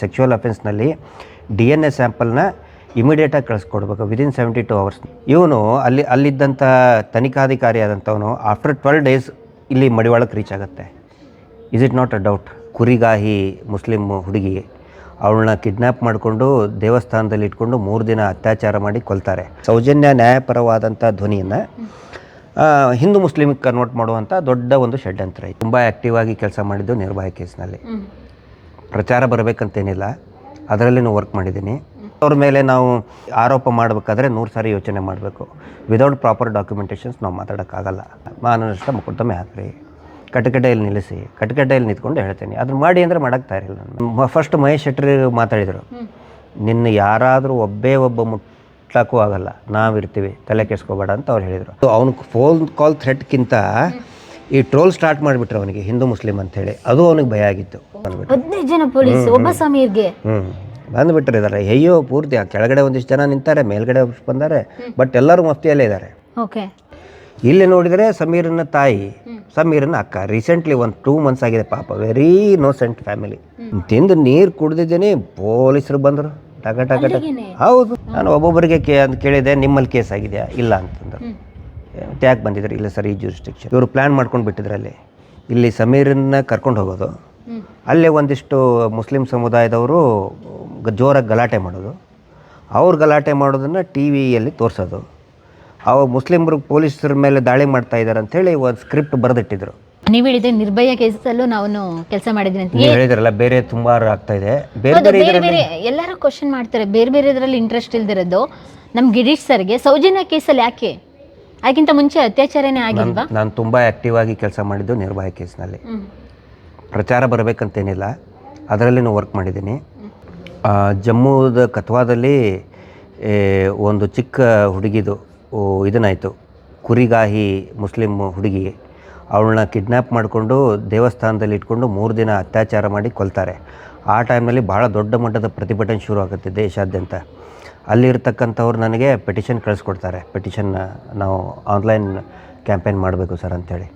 ಸೆಕ್ಚುವಲ್ ಅಫೆನ್ಸ್ನಲ್ಲಿ D N A ಸ್ಯಾಂಪಲ್ನ ಇಮಿಡಿಯೇಟಾಗಿ ಕಳಿಸ್ಕೊಡ್ಬೇಕು ವಿದಿನ್ ಸೆವೆಂಟಿ ಟು ಅವರ್ಸ್ ಇವನು ಅಲ್ಲಿ ಅಲ್ಲಿದ್ದಂಥ ತನಿಖಾಧಿಕಾರಿ ಆದಂಥವನು ಆಫ್ಟರ್ ಟ್ವೆಲ್ ಡೇಸ್ ಇಲ್ಲಿ ಮಡಿವಾಳಕ್ಕೆ ರೀಚ್ ಆಗುತ್ತೆ. Is it not a doubt ಕುರಿಗಾಹಿ ಮುಸ್ಲಿಮ್ ಹುಡುಗಿ ಅವಳನ್ನ ಕಿಡ್ನ್ಯಾಪ್ ಮಾಡಿಕೊಂಡು ದೇವಸ್ಥಾನದಲ್ಲಿ ಇಟ್ಕೊಂಡು ಮೂರು ದಿನ ಅತ್ಯಾಚಾರ ಮಾಡಿ ಕೊಲ್ತಾರೆ. ಸೌಜನ್ಯ ನ್ಯಾಯಪರವಾದಂಥ ಧ್ವನಿಯನ್ನು ಹಿಂದೂ ಮುಸ್ಲಿಮಿಗೆ ಕನ್ವರ್ಟ್ ಮಾಡುವಂಥ ದೊಡ್ಡ ಒಂದು ಷಡ್ಯಂತ್ರ ತುಂಬ ಆ್ಯಕ್ಟಿವ್ ಆಗಿ ಕೆಲಸ ಮಾಡಿದ್ದು ನಿರ್ಭಯ ಕೇಸ್ನಲ್ಲಿ ಪ್ರಚಾರ ಬರಬೇಕಂತೇನಿಲ್ಲ. ಅದರಲ್ಲಿ ವರ್ಕ್ ಮಾಡಿದ್ದೀನಿ. ಅವ್ರ ಮೇಲೆ ನಾವು ಆರೋಪ ಮಾಡಬೇಕಾದ್ರೆ ನೂರು ಸಾರಿ ಯೋಚನೆ ಮಾಡಬೇಕು. ವಿದೌಟ್ ಪ್ರಾಪರ್ ಡಾಕ್ಯುಮೆಂಟೇಷನ್ಸ್ ನಾವು ಮಾತಾಡೋಕ್ಕಾಗಲ್ಲ. ಮಾನನಷ್ಟ ಮೊಕದ್ದಮೆ ಹಾಕ್ರಿ. ಕಟಕಟೆಯಲ್ಲಿ ನಿಲ್ಲಿಸಿ ಕಟಕಟೆಯಲ್ಲಿ ನಿಂತ್ಕೊಂಡು ಹೇಳ್ತೀನಿ. ಅದನ್ನ ಮಾಡಿ ಅಂದರೆ ಮಾಡೋಕ್ಕೆ ತಯಾರಿಲ್ಲ ನಾನು. ಫಸ್ಟ್ ಮಹೇಶ್ ಶೆಟ್ರಿ ಮಾತಾಡಿದರು. ನಿನ್ನ ಯಾರಾದರೂ ಒಬ್ಬೇ ಒಬ್ಬ ಮುಟ್ಲಕ್ಕೂ ಆಗಲ್ಲ. ನಾವಿರ್ತೀವಿ. ತಲೆ ಕೆಡ್ಸ್ಕೋಬೇಡ ಅಂತ ಅವ್ರು ಹೇಳಿದರು. ಅವ್ನು ಫೋನ್ ಕಾಲ್ ಥ್ರೆಟ್ಗಿಂತ ಈ ಟ್ರೋಲ್ ಸ್ಟಾರ್ಟ್ ಮಾಡಿಬಿಟ್ರೆ ಅವನಿಗೆ ಹಿಂದೂ ಮುಸ್ಲಿಂ ಅಂತ ಹೇಳಿ ಅದು ಅವನಿಗೆ ಭಯ ಆಗಿತ್ತು. ಬಂದ್ಬಿಟ್ಟು ಹದಿನೈದು ಜನ ಪೊಲೀಸ್ ಒಬ್ಬ ಸಮೀರ್ಗೆ. ಹ್ಮ್. ಬಂದುಬಿಟ್ರೆ ಇದಾರೆ. ಅಯ್ಯೋ ಪೂರ್ತಿ ಆ ಕೆಳಗಡೆ ಒಂದಿಷ್ಟು ಜನ ನಿಂತಾರೆ ಮೇಲ್ಗಡೆ ಬಂದಾರೆ ಬಟ್ ಎಲ್ಲರೂ ಮಫ್ತಿಯಲ್ಲೇ ಇದ್ದಾರೆ ಓಕೆ. ಇಲ್ಲಿ ನೋಡಿದರೆ ಸಮೀರನ ತಾಯಿ ಸಮೀರನ ಅಕ್ಕ ರೀಸೆಂಟ್ಲಿ ಒಂದು ಟೂ ಮಂತ್ಸ್ ಆಗಿದೆ ಪಾಪ ವೆರಿ ಇನ್ನೋಸೆಂಟ್ ಫ್ಯಾಮಿಲಿ ತಿಂದು ನೀರು ಕುಡ್ದಿದ್ದೀನಿ ಪೊಲೀಸರು ಬಂದರು. ಟಕ ಟಕ ಟಕ ಹೌದು. ನಾನು ಒಬ್ಬೊಬ್ಬರಿಗೆ ಕೇ ಅಂತ ಕೇಳಿದೆ ನಿಮ್ಮಲ್ಲಿ ಕೇಸ್ ಆಗಿದೆಯಾ ಇಲ್ಲ ಅಂತಂದರು. ಮತ್ತೆ ಬಂದಿದ್ದಾರೆ. ಬಂದಿದ್ರು ಇಲ್ಲ ಸರ್ ಈ ಜೂರಿಸ್ಟಿಕ್ಷನ್ ಇವರು ಪ್ಲ್ಯಾನ್ ಮಾಡ್ಕೊಂಡು ಬಿಟ್ಟಿದ್ರು ಅಲ್ಲಿ. ಇಲ್ಲಿ ಸಮೀರನ್ನ ಕರ್ಕೊಂಡು ಹೋಗೋದು. ಅಲ್ಲೇ ಒಂದಿಷ್ಟು ಮುಸ್ಲಿಂ ಸಮುದಾಯದವರು ಜೋರಾಗಿ ಗಲಾಟೆ ಮಾಡೋದು. ಅವ್ರು ಗಲಾಟೆ ಮಾಡೋದನ್ನು ಟಿ ವಿಯಲ್ಲಿ ತೋರಿಸೋದು. ಅವ ಮುಸ್ಲಿಮರು ಪೊಲೀಸರ ಮೇಲೆ ದಾಳಿ ಮಾಡ್ತಾ ಇದ್ದಾರೆ ಅಂಥೇಳಿ ಒಂದು ಸ್ಕ್ರಿಪ್ಟ್ ಬರೆದಿಟ್ಟಿದ್ರು. ನೀವು ಹೇಳಿದ್ರೆ ನಿರ್ಭಯ ಕೇಸಲ್ಲೂ ನಾವು ಕೆಲಸ ಮಾಡಿದ್ದೀನಿ ಅಂತ. ನೀವು ಹೇಳಿದ್ರಲ್ಲ ಬೇರೆ ತುಂಬಾ ಆಗ್ತಾ ಇದೆ. ಬೇರೆ ಬೇರೆ ಬೇರೆ ಬೇರೆ ಎಲ್ಲರೂ ಕ್ವಶನ್ ಮಾಡ್ತಾರೆ. ಬೇರೆ ಬೇರೆ ಇದರಲ್ಲಿ ಇಂಟ್ರೆಸ್ಟ್ ಇಲ್ದಿರೋದು. ನಮ್ಮ ಗಿರೀಶ್ ಸರ್ಗೆ ಸೌಜನ್ಯ ಕೇಸಲ್ಲಿ ಯಾಕೆ? ಅದಕ್ಕಿಂತ ಮುಂಚೆ ಅತ್ಯಾಚಾರನೇ ಆಗಿಲ್ವಾ? ನಾನು ತುಂಬ ಆಕ್ಟಿವ್ ಆಗಿ ಕೆಲಸ ಮಾಡಿದ್ದು ನಿರ್ಭಯ ಕೇಸ್ನಲ್ಲಿ. ಪ್ರಚಾರ ಬರಬೇಕಂತೇನಿಲ್ಲ. ಅದರಲ್ಲಿ ವರ್ಕ್ ಮಾಡಿದ್ದೀನಿ. ಜಮ್ಮುದ ಕತ್ವಾದಲ್ಲಿ ಒಂದು ಚಿಕ್ಕ ಹುಡುಗಿದು ಇದನ್ನಾಯಿತು. ಕುರಿಗಾಹಿ ಮುಸ್ಲಿಂ ಹುಡುಗಿ. ಅವಳನ್ನ ಕಿಡ್ನ್ಯಾಪ್ ಮಾಡಿಕೊಂಡು ದೇವಸ್ಥಾನದಲ್ಲಿ ಇಟ್ಕೊಂಡು ಮೂರು ದಿನ ಅತ್ಯಾಚಾರ ಮಾಡಿ ಕೊಲ್ತಾರೆ. ಆ ಟೈಮ್ನಲ್ಲಿ ಭಾಳ ದೊಡ್ಡ ಮಟ್ಟದ ಪ್ರತಿಭಟನೆ ಶುರು ಆಗುತ್ತೆ ದೇಶಾದ್ಯಂತ. ಅಲ್ಲಿರ್ತಕ್ಕಂಥವ್ರು ನನಗೆ ಪೆಟಿಷನ್ ಕಳಿಸ್ಕೊಡ್ತಾರೆ. ಪೆಟಿಷನ್ ನಾವು ಆನ್ಲೈನ್ ಕ್ಯಾಂಪೇನ್ ಮಾಡಬೇಕು ಸರ್ ಅಂಥೇಳಿ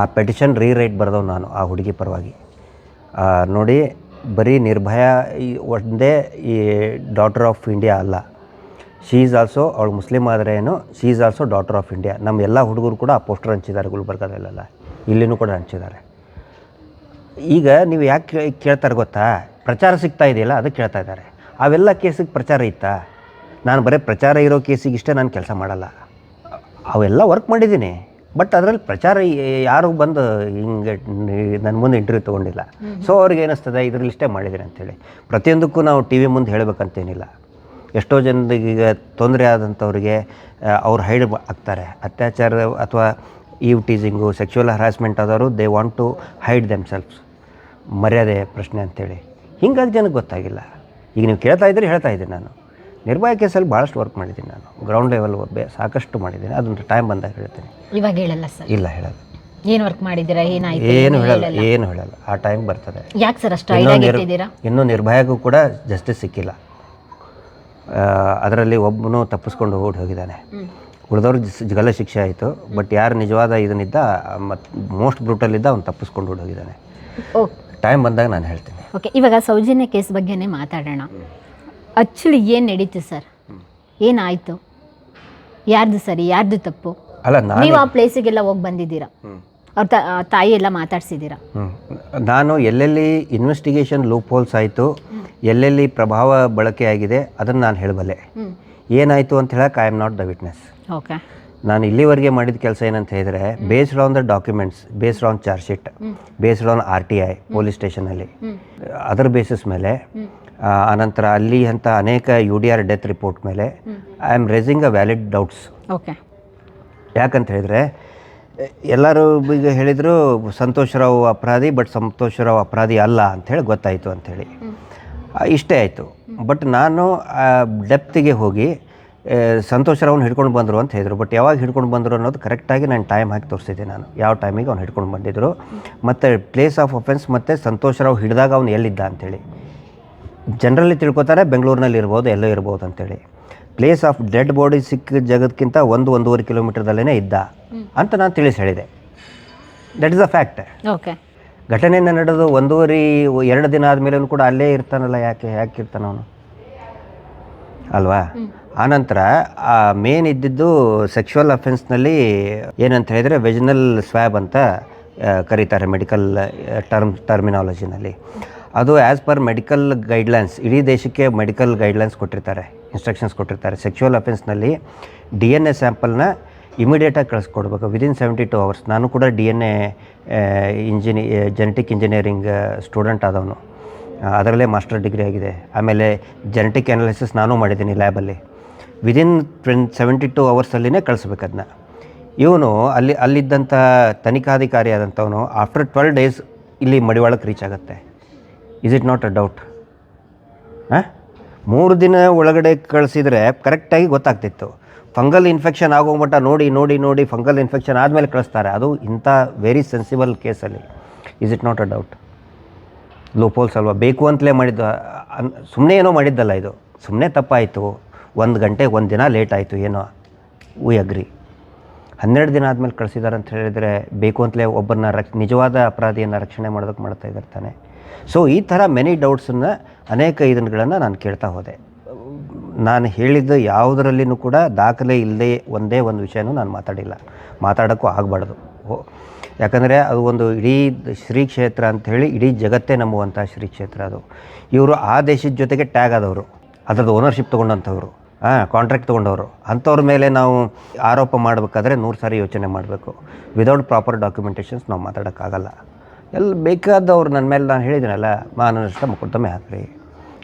ಆ ಪೆಟಿಷನ್ ರೀರೈಟ್ ಬರೆದವ್ ನಾನು, ಆ ಹುಡುಗಿ ಪರವಾಗಿ. ನೋಡಿ, ಬರೀ ನಿರ್ಭಯ ಈ ಒಂದೇ ಈ ಡಾಟರ್ ಆಫ್ ಇಂಡಿಯಾ ಅಲ್ಲ. ಶೀ ಈಸ್ ಆಲ್ಸೋ ಅವಳು ಮುಸ್ಲಿಮ್ ಆದರೆ ಏನು she is also daughter of India ನಮ್ಮ ಎಲ್ಲ ಹುಡುಗರು ಕೂಡ ಆ ಪೋಸ್ಟರ್ ಹಂಚಿದ್ದಾರೆ ಗುಲ್ಬರ್ಗದಲ್ಲೆಲ್ಲ ಇಲ್ಲಿನೂ ಕೂಡ ಹಂಚಿದ್ದಾರೆ. ಈಗ ನೀವು ಯಾಕೆ ಕೇಳ್ತಾರೆ ಗೊತ್ತಾ? ಪ್ರಚಾರ ಸಿಗ್ತಾ ಇದೆಯಲ್ಲ, ಅದಕ್ಕೆ ಕೇಳ್ತಾ ಇದ್ದಾರೆ. ಅವೆಲ್ಲ ಕೇಸಿಗೆ ಪ್ರಚಾರ ಇತ್ತಾ? ನಾನು ಬರೀ ಪ್ರಚಾರ ಇರೋ ಕೇಸಿಗೆ ಇಷ್ಟೇ ನಾನು ಕೆಲಸ ಮಾಡಲ್ಲ. ಅವೆಲ್ಲ ವರ್ಕ್ ಮಾಡಿದ್ದೀನಿ. ಬಟ್ ಅದರಲ್ಲಿ ಪ್ರಚಾರ ಯಾರು ಬಂದು ಹಿಂಗೆ ನನ್ನ ಮುಂದೆ ಇಂಟರ್ವ್ಯೂ ತೊಗೊಂಡಿಲ್ಲ. ಸೊ ಅವ್ರಿಗೆ ಏನಿಸ್ತದೆ? ಇದರಲ್ಲಿ ಇಷ್ಟೇ ಮಾಡಿದ್ದೀನಿ ಅಂತೇಳಿ. ಪ್ರತಿಯೊಂದಕ್ಕೂ ನಾವು ಟಿ ವಿ ಮುಂದೆ ಹೇಳಬೇಕಂತೇನಿಲ್ಲ. ಎಷ್ಟೋ ಜನರಿಗೆ ತೊಂದರೆ ಆದಂಥವ್ರಿಗೆ ಅವ್ರು ಹೈಡ್ ಆಗ್ತಾರೆ. ಅತ್ಯಾಚಾರ ಅಥವಾ ಈವ್ ಟೀಸಿಂಗು ಸೆಕ್ಚುವಲ್ ಹರಾಸ್ಮೆಂಟ್ ಆದವರು they want to hide them selfs ಮರ್ಯಾದೆ ಪ್ರಶ್ನೆ ಅಂತೇಳಿ. ಹಿಂಗಾಗಿ ಜನಕ್ಕೆ ಗೊತ್ತಾಗಿಲ್ಲ. ಈಗ ನೀವು ಕೇಳ್ತಾ ಇದ್ದರೆ? ಹೇಳ್ತಾ ಇದ್ದೀನಿ ನಾನು. ನಿರ್ಭಯ ಕೇಸಲ್ಲಿ ಭಾಳಷ್ಟು ವರ್ಕ್ ಮಾಡಿದ್ದೀನಿ ನಾನು. ಗ್ರೌಂಡ್ ಲೆವೆಲ್ ಒಬ್ಬೆ ಸಾಕಷ್ಟು ಮಾಡಿದ್ದೀನಿ. ಅದೊಂದು ಟೈಮ್ ಬಂದಾಗ ಹೇಳ್ತೀನಿ. ಇವಾಗ ಹೇಳಲ್ಲ ಸರ್? ಇಲ್ಲ ಹೇಳಲ್ಲ. ಏನು ವರ್ಕ್ ಮಾಡಿದ್ದೀರಾ? ಏನಾಯ್ತು? ಏನು ಹೇಳಲ್ಲ ಏನು ಹೇಳಲ್ಲ. ಆ ಟೈಮ್ ಬರ್ತದೆ. ಯಾಕೆ ಸರ್ ಅಷ್ಟು ಇನ್ನೂ ಐಡಿಯಾ ನಿರ್ ಇಟ್ಟಿದ್ದೀರಾ ಇನ್ನೂ ನಿರ್ಭಯಗೂ ಕೂಡ ಜಸ್ಟಿಸ್ ಸಿಕ್ಕಿಲ್ಲ. ಅದರಲ್ಲಿ ಒಬ್ಬನು ತಪ್ಪಿಸ್ಕೊಂಡು ಓಡಿ ಹೋಗಿದ್ದಾನೆ. ಉಳಿದವ್ರು ಜಗಲ ಶಿಕ್ಷೆ ಆಯಿತು. ಬಟ್ ಯಾರು ನಿಜವಾದ ಇದನ್ನಿದ್ದ ಮತ್ತು ಮೋಸ್ಟ್ ಬ್ರೂಟಲ್ ಇದ್ದ ಅವ್ನು ತಪ್ಪಿಸ್ಕೊಂಡು ಓಡಿ ಹೋಗಿದ್ದಾನೆ. ಓಕೆ. ಟೈಮ್ ಬಂದಾಗ ನಾನು ಹೇಳ್ತೀನಿ. ಓಕೆ ಇವಾಗ ಸೌಜನ್ಯ ಕೇಸ್ ಬಗ್ಗೆನೇ ಮಾತಾಡೋಣ. ಆಕ್ಚುಲಿ ಏನು ನಡೀತು ಸರ್? ಏನಾಯ್ತು? ಯಾರ್ದು ಸರಿ ಯಾರ್ದು ತಪ್ಪು? ಅಲ್ಲ ನಾನು ನೀವು ಆ ಪ್ಲೇಸಿಗೆಲ್ಲ ಹೋಗಿ ಬಂದಿದ್ದೀರಾ? ಅವ್ರ ತಾಯಿ ಎಲ್ಲ ಮಾತಾಡ್ಸಿದ್ದೀರಾ. ನಾನು ಎಲ್ಲೆಲ್ಲಿ ಇನ್ವೆಸ್ಟಿಗೇಷನ್ ಲೂಪ್ ಹೋಲ್ಸ್ ಆಯಿತು ಎಲ್ಲೆಲ್ಲಿ ಪ್ರಭಾವ ಬಳಕೆ ಆಗಿದೆ ಅದನ್ನು ನಾನು ಹೇಳಬಲ್ಲೆ. ಏನಾಯಿತು ಅಂತ ಹೇಳಕ್ಕೆ I am not the witness okay. ನಾನು ಇಲ್ಲಿವರೆಗೆ ಮಾಡಿದ ಕೆಲಸ ಏನಂತ ಹೇಳಿದರೆ based on the documents based on charge sheet based on R T I police ಸ್ಟೇಷನಲ್ಲಿ ಅದರ ಬೇಸಿಸ್ ಮೇಲೆ ಆನಂತರ ಅಲ್ಲಿ ಅಂತ ಅನೇಕ U D R death report ಮೇಲೆ I am raising a valid doubts okay. ಯಾಕಂತ ಹೇಳಿದ್ರೆ ಎಲ್ಲರೂ ಈಗ ಹೇಳಿದರು ಸಂತೋಷ್ ರಾವ್ ಅಪರಾಧಿ ಬಟ್ ಸಂತೋಷ್ ರಾವ್ ಅಪರಾಧಿ ಅಲ್ಲ ಅಂಥೇಳಿ ಗೊತ್ತಾಯಿತು ಅಂಥೇಳಿ ಇಷ್ಟೇ ಆಯಿತು. ಬಟ್ ನಾನು ಡೆಪ್ತಿಗೆ ಹೋಗಿ ಸಂತೋಷ್ ರಾವ್ನ ಹಿಡ್ಕೊಂಡು ಬಂದರು ಅಂತ ಹೇಳಿದರು. ಬಟ್ ಯಾವಾಗ ಹಿಡ್ಕೊಂಡು ಬಂದರು ಅನ್ನೋದು ಕರೆಕ್ಟಾಗಿ ನಾನು ಟೈಮ್ ಹಾಕಿ ತೋರಿಸಿದ್ದೆ ನಾನು. ಯಾವ ಟೈಮಿಗೆ ಅವ್ನು ಹಿಡ್ಕೊಂಡು ಬಂದಿದ್ದರು ಮತ್ತು ಪ್ಲೇಸ್ ಆಫ್ ಅಫೆನ್ಸ್ ಮತ್ತು ಸಂತೋಷ್ ರಾವ್ ಹಿಡಿದಾಗ ಅವ್ನು ಎಲ್ಲಿದ್ದ ಅಂಥೇಳಿ ಜನರಲಿ ತಿಳ್ಕೊತಾರೆ ಬೆಂಗಳೂರಿನಲ್ಲಿ ಇರ್ಬೋದು ಎಲ್ಲೋ ಇರ್ಬೋದು ಅಂತೇಳಿ. ಪ್ಲೇಸ್ ಆಫ್ ಡೆಡ್ ಬಾಡಿ ಸಿಕ್ಕ ಜಗತ್ತಕ್ಕಿಂತ ಒಂದು ಒಂದೂವರೆ ಕಿಲೋಮೀಟರ್ದಲ್ಲೇ ಇದ್ದ ಅಂತ ನಾನು ತಿಳಿಸಿ ಹೇಳಿದೆ. That is a fact okay ಘಟನೆಯಿಂದ ನಡೆದು ಒಂದೂವರೆ ಎರಡು ದಿನ ಆದಮೇಲೂ ಕೂಡ ಅಲ್ಲೇ ಇರ್ತಾನಲ್ಲ ಯಾಕೆ ಯಾಕೆ ಇರ್ತಾನ ಅವನು? ಅಲ್ವಾ? ಆನಂತರ ಆ ಮೇನ್ ಇದ್ದಿದ್ದು ಸೆಕ್ಷುವಲ್ ಅಫೆನ್ಸ್ನಲ್ಲಿ ಏನಂತ ಹೇಳಿದರೆ ವೆಜಿನಲ್ ಸ್ವ್ಯಾಬ್ ಅಂತ ಕರೀತಾರೆ ಮೆಡಿಕಲ್ ಟರ್ಮ್ ಟರ್ಮಿನಾಲಜಿನಲ್ಲಿ ಅದು ಆ್ಯಸ್ ಪರ್ ಮೆಡಿಕಲ್ ಗೈಡ್ಲೈನ್ಸ್ ಇಡೀ ದೇಶಕ್ಕೆ ಮೆಡಿಕಲ್ ಗೈಡ್ಲೈನ್ಸ್ ಕೊಟ್ಟಿರ್ತಾರೆ ಇನ್ಸ್ಟ್ರಕ್ಷನ್ಸ್ ಕೊಟ್ಟಿರ್ತಾರೆ. ಸೆಕ್ಷುವಲ್ ಅಫೆನ್ಸ್ನಲ್ಲಿ ಡಿ ಎನ್ ಎ ಸ್ಯಾಂಪಲ್ನ ಇಮಿಡಿಯೇಟಾಗಿ ಕಳಿಸ್ಕೊಡ್ಬೇಕು. ವಿದಿನ್ ಸೆವೆಂಟಿ ಟು ಅವರ್ಸ್ ನಾನು ಕೂಡ D N A ಇಂಜಿನಿ genetic engineering student ಆದವನು. ಅದರಲ್ಲೇ ಮಾಸ್ಟರ್ ಡಿಗ್ರಿ ಆಗಿದೆ. ಆಮೇಲೆ ಜೆನೆಟಿಕ್ ಅನಾಲಿಸಿಸ್ ನಾನು ಮಾಡಿದ್ದೀನಿ ಲ್ಯಾಬಲ್ಲಿ ವಿದಿನ್ ಟ್ವೆನ್ ಸೆವೆಂಟಿ ಟು ಅವರ್ಸಲ್ಲಿನೇ ಕಳಿಸ್ಬೇಕು ಅದನ್ನ ಇವನು ಅಲ್ಲಿ, ಅಲ್ಲಿದ್ದಂಥ ತನಿಖಾಧಿಕಾರಿ ಆದಂಥವನು ಆಫ್ಟರ್ ಟ್ವೆಲ್ ಡೇಸ್ ಇಲ್ಲಿ ಮಡಿವಾಳಕ್ಕೆ ರೀಚ್ ಆಗುತ್ತೆ. Is it not a doubt ಹಾಂ? ಮೂರು ದಿನ ಒಳಗಡೆ ಕಳಿಸಿದರೆ ಕರೆಕ್ಟಾಗಿ ಗೊತ್ತಾಗ್ತಿತ್ತು. ಫಂಗಲ್ ಇನ್ಫೆಕ್ಷನ್ ಆಗೋ ಮಟ್ಟ ನೋಡಿ ನೋಡಿ ನೋಡಿ ಫಂಗಲ್ ಇನ್ಫೆಕ್ಷನ್ ಆದಮೇಲೆ ಕಳಿಸ್ತಾರೆ. ಅದು ಇಂಥ ವೆರಿ ಸೆನ್ಸಿಬಲ್ ಕೇಸಲ್ಲಿ is it not a doubt loopholes ಅಲ್ವಾ ಬೇಕು ಅಂತಲೇ ಮಾಡಿದ್ದು ಸುಮ್ಮನೆ ಏನೋ ಮಾಡಿದ್ದಲ್ಲ ಇದು. ಸುಮ್ಮನೆ ತಪ್ಪಾಯಿತು. ಒಂದು ಗಂಟೆ ಒಂದು ದಿನ ಲೇಟ್ ಆಯಿತು, ಏನೋ. ವಿ ಅಗ್ರಿ ಹನ್ನೆರಡು ದಿನ ಆದಮೇಲೆ ಕಳಿಸಿದ್ದಾರೆ ಅಂತ ಹೇಳಿದರೆ ಬೇಕು ಅಂತಲೇ ಒಬ್ಬರನ್ನ ರಕ್ ನಿಜವಾದ ಅಪರಾಧಿಯನ್ನು ರಕ್ಷಣೆ ಮಾಡೋದಕ್ಕೆ ಮಾಡ್ತಾ ಇದ್ದಾರೆ ತಾನೆ. ಸೊ ಈ ಥರ ಮೆನಿ ಡೌಟ್ಸನ್ನು ಅನೇಕ ಇದನ್ನುಗಳನ್ನು ನಾನು ಕೇಳ್ತಾ ಹೋದೆ. ನಾನು ಹೇಳಿದ್ದು ಯಾವುದರಲ್ಲಿನೂ ಕೂಡ ದಾಖಲೆ ಇಲ್ಲದೆ ಒಂದೇ ಒಂದು ವಿಷಯನೂ ನಾನು ಮಾತಾಡಿಲ್ಲ. ಮಾತಾಡೋಕ್ಕೂ ಆಗಬಾರ್ದು. ಯಾಕಂದರೆ ಅದು ಒಂದು ಇಡೀ ಶ್ರೀ ಕ್ಷೇತ್ರ ಅಂಥೇಳಿ ಇಡೀ ಜಗತ್ತೇ ನಂಬುವಂಥ ಶ್ರೀ ಕ್ಷೇತ್ರ ಅದು. ಇವರು ಆ ದೇಶದ ಜೊತೆಗೆ ಟ್ಯಾಗ್ ಆದವರು. ಅದರದ್ದು ಓನರ್ಶಿಪ್ ತೊಗೊಂಡಂಥವ್ರು. ಹಾಂ ಕಾಂಟ್ರಾಕ್ಟ್ ತೊಗೊಂಡವರು. ಅಂಥವ್ರ ಮೇಲೆ ನಾವು ಆರೋಪ ಮಾಡಬೇಕಾದ್ರೆ ನೂರು ಸಾರಿ ಯೋಚನೆ ಮಾಡಬೇಕು. ವಿದೌಟ್ ಪ್ರಾಪರ್ ಡಾಕ್ಯುಮೆಂಟೇಷನ್ಸ್ ನಾವು ಮಾತಾಡೋಕ್ಕಾಗಲ್ಲ. ಎಲ್ಲಿ ಬೇಕಾದವ್ರು ನನ್ನ ಮೇಲೆ ನಾನು ಹೇಳಿದ್ದೀನಲ್ಲ ಮಾನನಷ್ಟ ಮುಕುಟ್ಟಮೆ ಹಾಕ್ರಿ.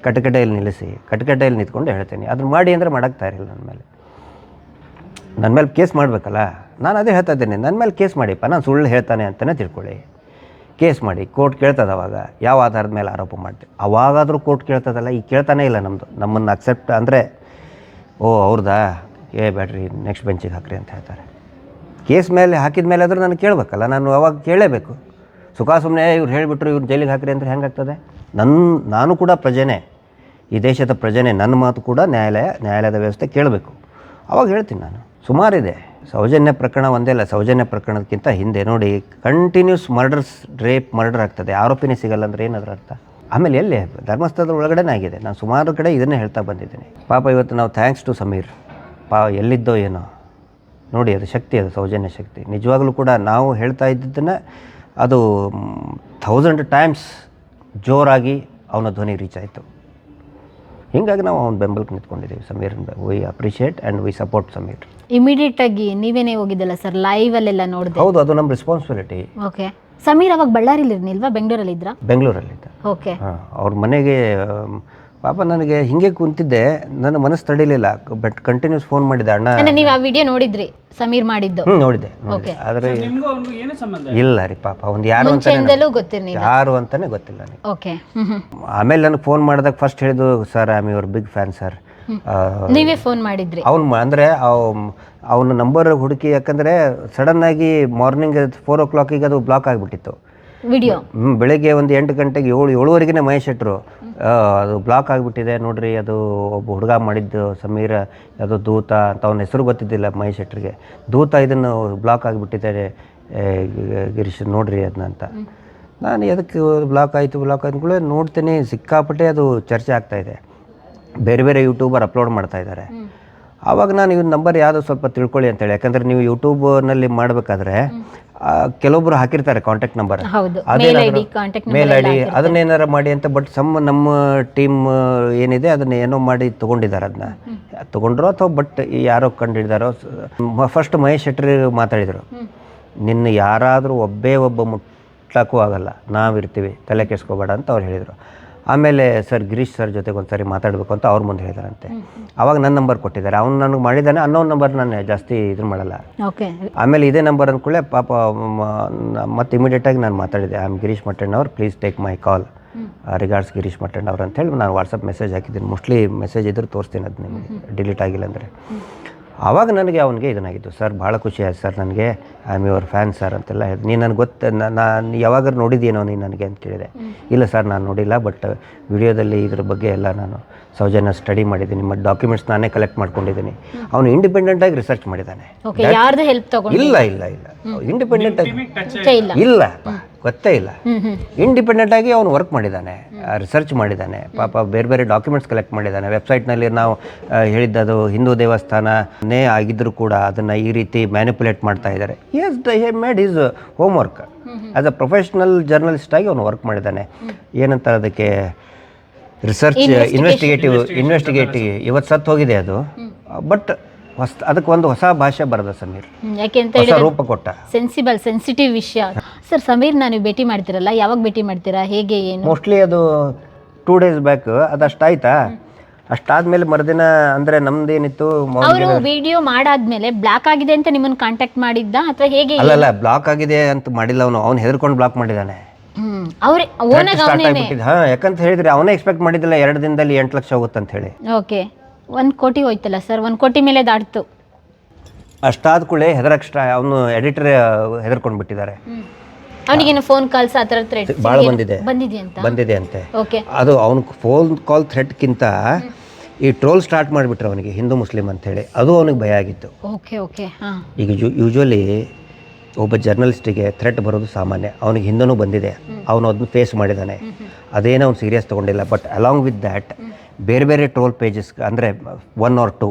ಕಟಕಟೆಯಲ್ಲಿ ನಿಲ್ಲಿಸಿ, ಕಟಕಟೆಯಲ್ಲಿ ನಿಂತ್ಕೊಂಡು ಹೇಳ್ತೀನಿ. ಅದನ್ನ ಮಾಡಿ ಅಂದರೆ ತಯಾರಿಲ್ಲ ನನ್ನ ಮೇಲೆ. ನನ್ನ ಮೇಲೆ ಕೇಸ್ ಮಾಡಬೇಕಲ್ಲ, ನಾನು ಅದೇ ಹೇಳ್ತಾ ಇದ್ದೀನಿ, ನನ್ನ ಮೇಲೆ ಕೇಸ್ ಮಾಡಿಪ್ಪ, ನಾನು ಸುಳ್ಳು ಹೇಳ್ತಾನೆ ಅಂತಲೇ ತಿಳ್ಕೊಳ್ಳಿ. ಕೇಸ್ ಮಾಡಿ, ಕೋರ್ಟ್ ಕೇಳ್ತದೆ ಅವಾಗ, ಯಾವ ಆಧಾರದ ಮೇಲೆ ಆರೋಪ ಮಾಡ್ತೀವಿ ಅವಾಗಾದರೂ ಕೋರ್ಟ್ ಕೇಳ್ತದಲ್ಲ, ಈಗ ಕೇಳ್ತಾನೆ ಇಲ್ಲ ನಮ್ಮದು ನಮ್ಮನ್ನು ಅಕ್ಸೆಪ್ಟ್ ಅಂದರೆ, ಓ ಅವ್ರದಾ? ಏ ಬ್ಯಾಡ್ರಿ ನೆಕ್ಸ್ಟ್ ಬೆಂಚಿಗೆ ಹಾಕ್ರಿ ಅಂತ ಹೇಳ್ತಾರೆ. ಕೇಸ್ ಮೇಲೆ ಹಾಕಿದ ಮೇಲೆ ಆದರೂ ನಾನು ಕೇಳಬೇಕಲ್ಲ, ನಾನು ಅವಾಗ ಕೇಳಲೇಬೇಕು ಸುಖ ಸುಮ್ಮನೆ ಇವ್ರು ಹೇಳಿಬಿಟ್ರು, ಇವ್ರು ಜೈಲಿಗೆ ಹಾಕ್ರಿ ಅಂದರೆ ಹೆಂಗಾಗ್ತದೆ ನನ್ನ ನಾನು ಕೂಡ ಪ್ರಜೆನೇ. ಈ ದೇಶದ ಪ್ರಜೆನೇ. ನನ್ನ ಮಾತು ಕೂಡ ನ್ಯಾಯಾಲಯ, ನ್ಯಾಯಾಲಯದ ವ್ಯವಸ್ಥೆ ಕೇಳಬೇಕು. ಅವಾಗ ಹೇಳ್ತೀನಿ ನಾನು. ಸುಮಾರಿದೆ. ಸೌಜನ್ಯ ಪ್ರಕರಣ ಒಂದೇ ಅಲ್ಲ, ಸೌಜನ್ಯ ಪ್ರಕರಣಕ್ಕಿಂತ ಹಿಂದೆ ನೋಡಿ ಕಂಟಿನ್ಯೂಸ್ ಮರ್ಡರ್ಸ್ ರೇಪ್ ಮರ್ಡರ್ ಆಗ್ತದೆ. ಆರೋಪಿನೇ ಸಿಗಲ್ಲ ಅಂದರೆ ಏನದ್ರ ಅರ್ಥ? ಆಮೇಲೆ ಎಲ್ಲಿ? ಧರ್ಮಸ್ಥಳದ ಒಳಗಡೆನೇ ಆಗಿದೆ. ನಾನು ಸುಮಾರು ಕಡೆ ಇದನ್ನೇ ಹೇಳ್ತಾ ಬಂದಿದ್ದೀನಿ. ಪಾಪ ಇವತ್ತು ನಾವು ಥ್ಯಾಂಕ್ಸ್ ಟು ಸಮೀರ್. ಪಾ, ಎಲ್ಲಿದ್ದೋ ಏನೋ. ನೋಡಿ, ಅದು ಶಕ್ತಿ, ಅದು ಸೌಜನ್ಯ ಶಕ್ತಿ. ನಿಜವಾಗಲೂ ಕೂಡ ನಾವು ಹೇಳ್ತಾ ಇದ್ದಿದ್ದನ್ನು ಅದು ಥೌಸಂಡ್ ಟೈಮ್ಸ್ ಜೋರಾಗಿ ಅವನ ಧ್ವನಿ ರೀಚ್ ಆಯಿತು. ಹೀಗಾಗಿ ನಾವು ಅವ್ನ ಬೆಂಬಲಕ್ಕೆ ನಿಂತ್ಕೊಂಡಿದ್ದೀವಿ. Sameer we appreciate and we support Sameer. Immediate ಆಗಿ ನೀವೇನೇ ಹೋಗಿದ್ದಲ್ಲ ಸರ್ ಲೈವ್ ಅಲ್ಲೆಲ್ಲ ನೋಡಿದೆ? ಹೌದು ಅದು ನಮ್ಮ ರೆಸ್ಪಾನ್ಸಿಬಿಲಿಟಿ ಓಕೆ ಸಮೀರ್ ಅವಾಗ ಬಳ್ಳಾರಿಲಿ ಇರ್ನಿಲ್ವಾ ಬೆಂಗಳೂರಲ್ಲಿ ಇದ್ರಾ ಬೆಂಗಳೂರಲ್ಲಿದ್ದ ಓಕೆ ಅವ್ರ ಮನೆಗೆ ಪಾಪ ನನಗೆ ಹಿಂಗೆ ಕುಂತಿದ್ದೆ ನನ್ನ ಮನಸ್ಸು ತಡಿಲಿಲ್ಲ. ಬಟ್ ಕಂಟಿನ್ಯೂಸ್ ಫೋನ್ ಮಾಡಿದೆ ಅಣ್ಣ. ಅಂದ್ರೆ ನೀವು ಆ ವಿಡಿಯೋ ನೋಡಿದ್ರಿ ಸಮೀರ್ ಮಾಡಿದ್ದು? ನೋಡಿದೆ ನೋಡಿದೆ ಆದರೆ ನಿಮ್ಗೂ ಅವ್ನಿಗೂ ಏನು ಸಂಬಂಧ ಇಲ್ಲ? ರೀ ಪಾಪ ಒಂದು ಯಾರು ಅಂತಾನೆ ಮುಂಚೆಯಿಂದಲೂ ಯಾರು ಅಂತಾನೆ ಗೊತ್ತಿಲ್ಲ ನನಗೆ. Okay hmm hmm. ಆಮೇಲೆ ನನಗೆ ಫೋನ್ ಮಾಡಿದಾಗ ಫಸ್ಟ್ ಹೇಳಿದ್ದು sir I am your big fan sir ನೀವೇ ಫೋನ್ ಮಾಡಿದ್ರಿ? ಅವ್ನು ಅಂದರೆ ಅವನ ನಂಬರ್ ಹುಡುಕಿ ಯಾಕಂದರೆ ಸಡನ್ನಾಗಿ ಮಾರ್ನಿಂಗ್ ಫೋರ್ ಓ ಕ್ಲಾಕಿಗೆ ಅದು ಬ್ಲಾಕ್ ಆಗಿಬಿಟ್ಟಿತ್ತು. ವಿಡಿಯೋ. ಹ್ಮ್, ಬೆಳಗ್ಗೆ ಒಂದು ಎಂಟು ಗಂಟೆಗೆ ಏಳು ಏಳುವರೆಗೆ ಮಹೇಶ್ ಶೆಟ್ರು. ಆ, ಅದು ಬ್ಲಾಕ್ ಆಗಿಬಿಟ್ಟಿದೆ ನೋಡ್ರಿ ಅದು ಒಬ್ಬ ಹುಡುಗ ಮಾಡಿದ್ದು ಸಮೀರ ಅದು ದೂತ ಅಂತ ಅವನ ಹೆಸರು ಗೊತ್ತಿದ್ದಿಲ್ಲ ಮಹೇಶ್ ಶೆಟ್ರಿಗೆ. ದೂತ ಇದನ್ನು ಬ್ಲಾಕ್ ಆಗಿಬಿಟ್ಟಿದ್ದಾರೆ ಏ, ಗಿರೀಶ್ ನೋಡ್ರಿ ಅದನ್ನ ಅಂತ. ನಾನು ಎದಕ್ಕೆ ಬ್ಲಾಕ್ ಆಯಿತು ಬ್ಲಾಕ್ ಕೂಡ ನೋಡ್ತೀನಿ ಸಿಕ್ಕಾಪಟ್ಟೆ ಅದು ಚರ್ಚೆ ಆಗ್ತಾ ಇದೆ. ಬೇರೆ ಬೇರೆ ಯೂಟ್ಯೂಬರ್ ಅಪ್ಲೋಡ್ ಮಾಡ್ತಾ ಇದ್ದಾರೆ. ಆವಾಗ ನಾನು ಇವ್ನ ನಂಬರ್ ಯಾವುದು ಸ್ವಲ್ಪ ತಿಳ್ಕೊಳ್ಳಿ ಅಂತೇಳಿ. ಯಾಕಂದ್ರೆ ನೀವು ಯೂಟ್ಯೂಬ್ನಲ್ಲಿ ಮಾಡಬೇಕಾದ್ರೆ ಕೆಲವೊಬ್ರು ಹಾಕಿರ್ತಾರೆ contact number mail I D ಅದನ್ನೇನಾರ ಮಾಡಿ ಅಂತ ಬಟ್ ಸಮ್ ನಮ್ಮ ಟೀಮ್ ಏನಿದೆ ಅದನ್ನ ಏನೋ ಮಾಡಿ ತೊಗೊಂಡಿದ್ದಾರೆ ಅದನ್ನ. ತೊಗೊಂಡ್ರು ಅಥವಾ ಬಟ್ ಯಾರೋ ಕಂಡಿದ್ದಾರೋ ಫಸ್ಟ್ ಮಹೇಶ್ ಶೆಟ್ರಿ ಮಾತಾಡಿದರು. ನಿನ್ನ ಯಾರಾದರೂ ಒಬ್ಬೇ ಒಬ್ಬ ಮುಟ್ಲಕ್ಕೂ ಆಗಲ್ಲ. ನಾವಿರ್ತೀವಿ. ತಲೆ ಕೆಡ್ಸ್ಕೋಬೇಡ ಅಂತ ಅವ್ರು ಹೇಳಿದರು. ಆಮೇಲೆ ಸರ್ ಗಿರೀಶ್ ಸರ್ ಜೊತೆಗೆ ಒಂದು ಸರಿ ಮಾತಾಡಬೇಕು ಅಂತ ಅವ್ರ ಮುಂದೆ ಹೇಳಿದಾರಂತೆ. ಅವಾಗ ನನ್ನ ನಂಬರ್ ಕೊಟ್ಟಿದ್ದಾರೆ. ಅವ್ನು ನನಗೆ ಮಾಡಿದ್ದಾನೆ ಅನ್ನೋ ನಂಬರ್ ನಾನು ಜಾಸ್ತಿ ಇದನ್ನು ಮಾಡಲ್ಲ. ಓಕೆ. ಆಮೇಲೆ ಇದೇ ನಂಬರ್ ಅಂದ್ಕೊಳ್ಳೆ ಪಾಪ ಮತ್ತೆ ಇಮಿಡಿಯೇಟಾಗಿ ನಾನು ಮಾತಾಡಿದೆ. ಐ ಆಮ್ ಗಿರೀಶ್ ಮಟ್ಟಣ್ಣ ಅವ್ರು please take my call regards Girish Mattanna ಅವ್ರು ಅಂತೇಳಿ ನಾನು ವಾಟ್ಸಪ್ ಮೆಸೇಜ್ ಹಾಕಿದ್ದೀನಿ. ಮೋಸ್ಟ್ಲಿ ಮೆಸೇಜ್ ಇದ್ರೆ ತೋರಿಸ್ತೀನಿ ಅದು ನಿಮಗೆ. ಡಿಲೀಟ್ ಆಗಿಲ್ಲ ಅಂದರೆ. ಆವಾಗ ನನಗೆ ಅವನಿಗೆ ಇದನ್ನಾಗಿತ್ತು ಸರ್ ಭಾಳ ಖುಷಿ ಆಯ್ತು ಸರ್ ನನಗೆ I am your fan sir ಅಂತೆಲ್ಲ ಹೇಳ್- ನೀನು ನನಗೆ ಗೊತ್ತು ನಾನು ಯಾವಾಗಾರು ನೋಡಿದ್ದೀನೋ ನೀನು ನನಗೆ? ಅಂತ ಕೇಳಿದೆ. ಇಲ್ಲ ಸರ್ ನಾನು ನೋಡಿಲ್ಲ ಬಟ್ ವಿಡಿಯೋದಲ್ಲಿ ಇದ್ರ ಬಗ್ಗೆ ಎಲ್ಲ ನಾನು ಸೌಜನ್ಯ ಸ್ಟಡಿ ಮಾಡಿದ್ದೀನಿ ಮತ್ತು ಡಾಕ್ಯುಮೆಂಟ್ಸ್ ನಾನೇ ಕಲೆಕ್ಟ್ ಮಾಡ್ಕೊಂಡಿದ್ದೀನಿ. ಅವನು ಇಂಡಿಪೆಂಡೆಂಟ್ ಆಗಿ ರಿಸರ್ಚ್ ಮಾಡಿದ್ದಾನೆ. ಓಕೆ ಯಾರ್ದು ಹೆಲ್ಪ್ ತಗೊಂಡು ಇಲ್ಲ ಇಲ್ಲ. ಇಲ್ಲ ಇಂಡಿಪೆಂಡೆಂಟ್ ಆಗಿ ಇಲ್ಲ ಇಲ್ಲ. ಗೊತ್ತೇ ಇಲ್ಲ. ಇಂಡಿಪೆಂಡೆಂಟ್ ಆಗಿ ಅವನು ವರ್ಕ್ ಮಾಡಿದ್ದಾನೆ ರಿಸರ್ಚ್ ಮಾಡಿದ್ದಾನೆ ಪಾಪ ಬೇರೆ ಬೇರೆ ಡಾಕ್ಯುಮೆಂಟ್ಸ್ ಕಲೆಕ್ಟ್ ಮಾಡಿದ್ದಾನೆ ವೆಬ್ಸೈಟ್ನಲ್ಲಿ ನಾವು ಹೇಳಿದ್ದದು ಹಿಂದೂ ದೇವಸ್ಥಾನನೇ ಆಗಿದ್ದರೂ ಕೂಡ ಅದನ್ನು ಈ ರೀತಿ ಮ್ಯಾನಿಪುಲೇಟ್ ಮಾಡ್ತಾ ಇದ್ದಾರೆ. As the he made his homework as a professional journalist ಆಗಿ ಅವನು ವರ್ಕ್ ಮಾಡಿದ್ದಾನೆ ಏನಂತಾರೆ ಅದಕ್ಕೆ? ರಿಸರ್ಚ್ ಇನ್ವೆಸ್ಟಿಗೇಟಿವ್ ಇನ್ವೆಸ್ಟಿಗೇಟಿವ್ ಇವತ್ತು ಸತ್ತು ಹೋಗಿದೆ ಅದು. ಬಟ್ ಹೊಸ ಅದಕ್ಕೆ ಒಂದು ಹೊಸ ಭಾಷೆ ಬರದ ಸಮೀರ್. ರೂಪ ಕೊಟ್ಟ. ಸೆನ್ಸಿಬಲ್ ಸೆನ್ಸಿಟಿವ್ ವಿಷಯ. ಸರ್ ಸಮೀರ್ ನಾನು ಭೇಟಿ ಮಾಡ್ತಿರಲ್ಲ ಯಾವಾಗ ಭೇಟಿ ಮಾಡ್ತೀರಾ ಹೇಗೆ ಏನು? ಮೋಸ್ಟ್ಲಿ ಅದು ಟೂ ಡೇಸ್ ಬ್ಯಾಕ್ ಅದಷ್ಟಾಯ್ತಾ ಅಷ್ಟಾದ್ಮೇಲೆ ಮರುದಿನ ಅಂದ್ರೆ ನಮ್ದೇನಿತ್ತು ಮೊ- ಅವರು ವಿಡಿಯೋ ಮಾಡಾದ್ಮೇಲೆ ಬ್ಲಾಕ್ ಆಗಿದೆ ಅಂತ ನಿಮ್ಮನ್ನ ಕಾಂಟ್ಯಾಕ್ಟ್ ಮಾಡಿದ್ದ ಅಥವಾ ಹೇಗೆ ಅಲ್ಲಲ್ಲ ಬ್ಲಾಕ್ ಆಗಿದೆ ಅಂತ ಮಾಡಿಲ್ಲ ಅವನು ಅವ್ನು ಹೆದರ್ಕೊಂಡು ಬ್ಲಾಕ್ ಮಾಡಿದ್ದಾನೆ. ಹ್ಮ್ ಅವ್ರೆ ಓನಾಗ ಸ್ಟಾರ್ಟ್ ಅವನೇನೆ? ಆಗ್ಬಿಟ್ಟಿದ್ದು. ಹಾಂ ಯಾಕಂತ ಹೇಳಿದ್ರೆ ಅವನೇ ಎಕ್ಸ್ಪೆಕ್ಟ್ ಮಾಡಿದ್ದಿಲ್ಲ ಎರಡು ದಿನದಲ್ಲಿ ಎಂಟು ಲಕ್ಷ ಹೋಗುತ್ತೆ ಅಂತ ಹೇಳಿ. ಓಕೆ ಒಂದ್ ಕೋಟಿ ಹೋಯ್ತಲ್ಲ ಸರ್ ಒಂದ್ ಕೋಟಿ ಮೇಲೆ ದಾಟ್ತು. ಅಷ್ಟಾದ ಕೂಡಲೇ ಹೆದರಕ್ಷ ಅವನು ಎಡಿಟರ್ ಹೆದರ್ಕೊಂಡು ಬಿಟ್ಟಿದ್ದಾರೆ ಅವನಿಗೇನು ಫೋನ್ ಕಾಲ್ಸ್ ಆ ಥರ ಥ್ರೆಡ್ ಭಾಳ ಬಂದಿದೆ. ಅಂತ? ಬಂದಿದೆ ಅಂತೆ. ಓಕೆ ಅದು ಅವ್ನ ಫೋನ್ ಕಾಲ್ ಥ್ರೆಟ್ಗಿಂತ ಈ ಟ್ರೋಲ್ ಸ್ಟಾರ್ಟ್ ಮಾಡಿಬಿಟ್ರೆ ಅವನಿಗೆ ಹಿಂದೂ ಮುಸ್ಲಿಂ ಅಂತೇಳಿ ಅದು ಅವನಿಗೆ ಭಯ ಆಗಿತ್ತು. ಓಕೆ ಓಕೆ ಹಾ. ಈಗ ಯೂಶ್ವಲಿ ಒಬ್ಬ ಜರ್ನಲಿಸ್ಟಿಗೆ ಥ್ರೆಟ್ ಬರೋದು ಸಾಮಾನ್ಯ. ಅವನಿಗೆ ಹಿಂದೂ ಬಂದಿದೆ. ಅವನು ಅದನ್ನು ಫೇಸ್ ಮಾಡಿದ್ದಾನೆ ಅದೇನೋ ಅವ್ನು ಸೀರಿಯಸ್ ತೊಗೊಂಡಿಲ್ಲ. ಬಟ್ ಅಲಾಂಗ್ ವಿತ್ ದ್ಯಾಟ್ ಬೇರೆ ಬೇರೆ ಟ್ರೋಲ್ ಪೇಜಸ್ ಅಂದರೆ one or two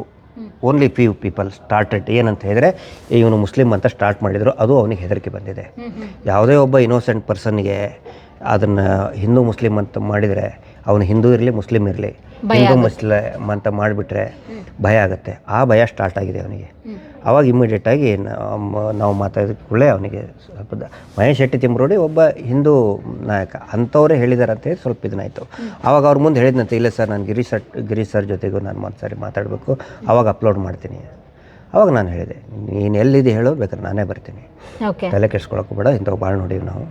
only few people started ಏನಂತ ಹೇಳಿದರೆ ಇವನು ಮುಸ್ಲಿಂ ಅಂತ ಸ್ಟಾರ್ಟ್ ಮಾಡಿದರು ಅದು ಅವನಿಗೆ ಹೆದರಿಕೆ ಬಂದಿದೆ. ಯಾವುದೇ ಒಬ್ಬ ಇನ್ನೋಸೆಂಟ್ ಪರ್ಸನ್ಗೆ ಅದನ್ನು ಹಿಂದೂ ಮುಸ್ಲಿಂ ಅಂತ ಮಾಡಿದರೆ ಅವನು ಹಿಂದೂ ಇರಲಿ ಮುಸ್ಲಿಂ ಇರಲಿ ಹಿಂದೂ ಮುಸ್ಲಿಂ ಅಂತ ಮಾಡಿಬಿಟ್ರೆ ಭಯ ಆಗುತ್ತೆ. ಆ ಭಯ ಸ್ಟಾರ್ಟ್ ಆಗಿದೆ ಅವನಿಗೆ. ಆವಾಗ ಇಮ್ಮಿಡಿಯೇಟಾಗಿ ನಾವು ಮಾತಾಡಿದ ಕೂಡಲೇ ಅವನಿಗೆ ಸ್ವಲ್ಪ ಮಹೇಶ್ ಶೆಟ್ಟಿ ತಿಮ್ರೋಡಿ ಒಬ್ಬ ಹಿಂದೂ ನಾಯಕ. ಅಂಥವರೇ ಹೇಳಿದ್ದಾರೆ ಅಂತ ಹೇಳಿ ಸ್ವಲ್ಪ ಇದನ್ನಾಯಿತು ಆವಾಗ ಅವ್ರ ಮುಂದೆ ಹೇಳಿದ್ನಂತೆ ಇಲ್ಲ ಸರ್ ನಾನು ಗಿರೀಶ್ ಸರ್ ಗಿರೀಶ್ ಸರ್ ಜೊತೆಗೂ ನಾನು ಒಂದು ಸಾರಿ ಮಾತಾಡಬೇಕು. ಆವಾಗ ಅಪ್ಲೋಡ್ ಮಾಡ್ತೀನಿ. ಆವಾಗ ನಾನು ಹೇಳಿದೆ ನೀನು ಎಲ್ಲಿದೆ ಹೇಳೋ ಬೇಕಾದ್ರೆ ನಾನೇ ಬರ್ತೀನಿ. ತಲೆ ಕೆಡ್ಸ್ಕೊಳಕ್ಕೂ ಬೇಡ ಇಂಥವು ಭಾಳ ನೋಡೀವಿ ನಾವು.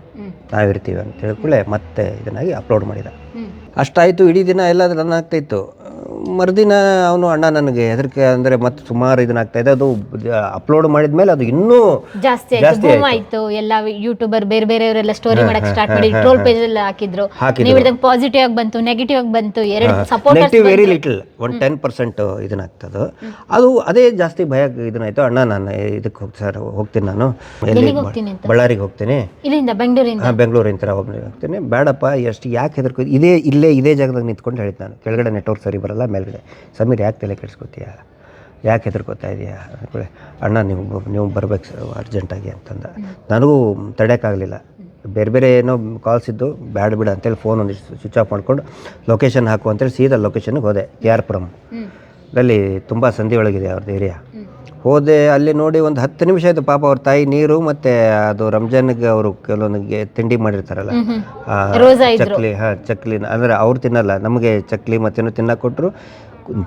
ನಾವಿರ್ತೀವಿ. ಅಂತ ಹೇಳಿಕೊಳ್ಳೆ ಮತ್ತೆ ಇದನ್ನಾಗಿ ಅಪ್ಲೋಡ್ ಮಾಡಿದ. ಅಷ್ಟಾಯಿತು ಇಡೀ ದಿನ ಎಲ್ಲ ರನ್ ಆಗ್ತಾಯಿತ್ತು ಮರುದಿನ ಅವನು ಅಣ್ಣ ನನಗೆ ಹೆದರಿಕೆ ಅಂದರೆ ಮತ್ತೆ ಸುಮಾರು ಇದನ್ನಾಗ್ತಾ ಇದೆ. ಅದು ಅಪ್ಲೋಡ್ ಮಾಡಿದ ಮೇಲೆ ಅದು ಇನ್ನೂ ಜಾಸ್ತಿ ಆಯ್ತು. ಬೂಮ್ ಆಯ್ತು. ಎಲ್ಲ ಯೂಟ್ಯೂಬರ್ ಬೇರೆ ಬೇರೆಯವರೆಲ್ಲ ಸ್ಟೋರಿ ಮಾಡಕ್ ಸ್ಟಾರ್ಟ್ ಮಾಡಿ ಟ್ರೋಲ್ ಪೇಜ್ ಎಲ್ಲ ಹಾಕಿದ್ರು. ಹಾಕಿದ್ರು. ನೀವು ಹೇಳಿದಾಗ ಪಾಸಿಟಿವ್ ಆಗಿ ಬಂತು ನೆಗೆಟಿವ್ ಆಗಿ ಬಂತು ಎರಡು ಸಪೋರ್ಟ್ ನೆಗೆಟಿವ್ ವೆರಿ ಲಿಟಲ್ ಒಂದು ಟೆನ್ ಪರ್ಸೆಂಟ್ ಇದನ್ನಾಗ್ತದೆ ಅದು ಅದೇ ಜಾಸ್ತಿ ಭಯ ಇದನ್ನಾಯ್ತು. ಅಣ್ಣ ನಾನು ಇದಕ್ಕೆ ಹೋಗ್ತೀನಿ ಸರ್ ಹೋಗ್ತೀನಿ ನಾನು. ಎಲ್ಲಿ ಹೋಗ್ತೀನಿ ಅಂತ. ಬಳ್ಳಾರಿಗೆ ಹೋಗ್ತೀನಿ. ಇಲ್ಲಿಂದ ಬೆಂಗಳೂರಿಂದ? ಹಾಂ ಬೆಂಗಳೂರಿನ ಥರ ಹೋಗ್ತೀನಿ ಬೇಡಪ್ಪ ಎಷ್ಟು ಯಾಕೆ ಹೆದರ್ಕೋ ಇದೇ ಇಲ್ಲೇ ಇದೇ ಜಾಗದಾಗ ನಿಂತ್ಕೊಂಡು ಹೇಳಿದ್ದು ನಾನು. ಕೆಳಗಡೆ ನೆಟ್ವರ್ಕ್ ಸರಿ ಬರಲ್ಲ. ಮೇಲ್ಗಡೆ ಸಮೀರ್ ಯಾಕೆ ತಲೆ ಕೆಡಿಸ್ಕೊತೀಯ? ಯಾಕೆ ಹೆದರ್ಕೋತಾ ಇದೆಯಾ? ಅಂದ್ಕೊಳ್ಳಿ ಅಣ್ಣ ನೀವು ನೀವು ಬರ್ಬೇಕು ಸರ್ ಅರ್ಜೆಂಟಾಗಿ ಅಂತಂದ. ನನಗೂ ತಡೆಯೋಕ್ಕಾಗಲಿಲ್ಲ. ಬೇರೆ ಬೇರೆ ಏನೋ ಕಾಲ್ಸ್ ಇದ್ದು ಬ್ಯಾಡ ಬಿಡ ಅಂತೇಳಿ ಫೋನ್ ಒಂದು ಸ್ವಿಚ್ ಆಫ್ ಮಾಡ್ಕೊಂಡು ಲೊಕೇಶನ್ ಹಾಕು ಅಂತೇಳಿ ಸೀದಾ ಲೊಕೇಶನ್ಗೆ ಹೋದೆ ಕೆ ಆರ್ ಪುರಂ. ಅಲ್ಲಿ ತುಂಬ ಸಂಧಿ ಒಳಗಿದೆ ಅವ್ರದ್ದು ಏರಿಯಾ ಹೋದೆ ಅಲ್ಲಿ ನೋಡಿ ಒಂದು ಹತ್ತು ನಿಮಿಷ ಆಯಿತು ಪಾಪ ಅವ್ರ ತಾಯಿ ನೀರು ಮತ್ತೆ ಅದು ರಂಜಾನ್ಗೆ ಅವರು ಕೆಲವೊಂದಿಗೆ ತಿಂಡಿ ಮಾಡಿರ್ತಾರಲ್ಲ ಆ, ರೋಜಾ ಇದ್ರು. ಚಕ್ಲಿ ಹಾಂ ಚಕ್ಲಿ ಅಂದ್ರೆ ಅವ್ರು ತಿನ್ನಲ್ಲ ನಮಗೆ ಚಕ್ಲಿ ಮತ್ತೇನೋ ತಿನ್ನಕ್ಕೆ ಕೊಟ್ಟರು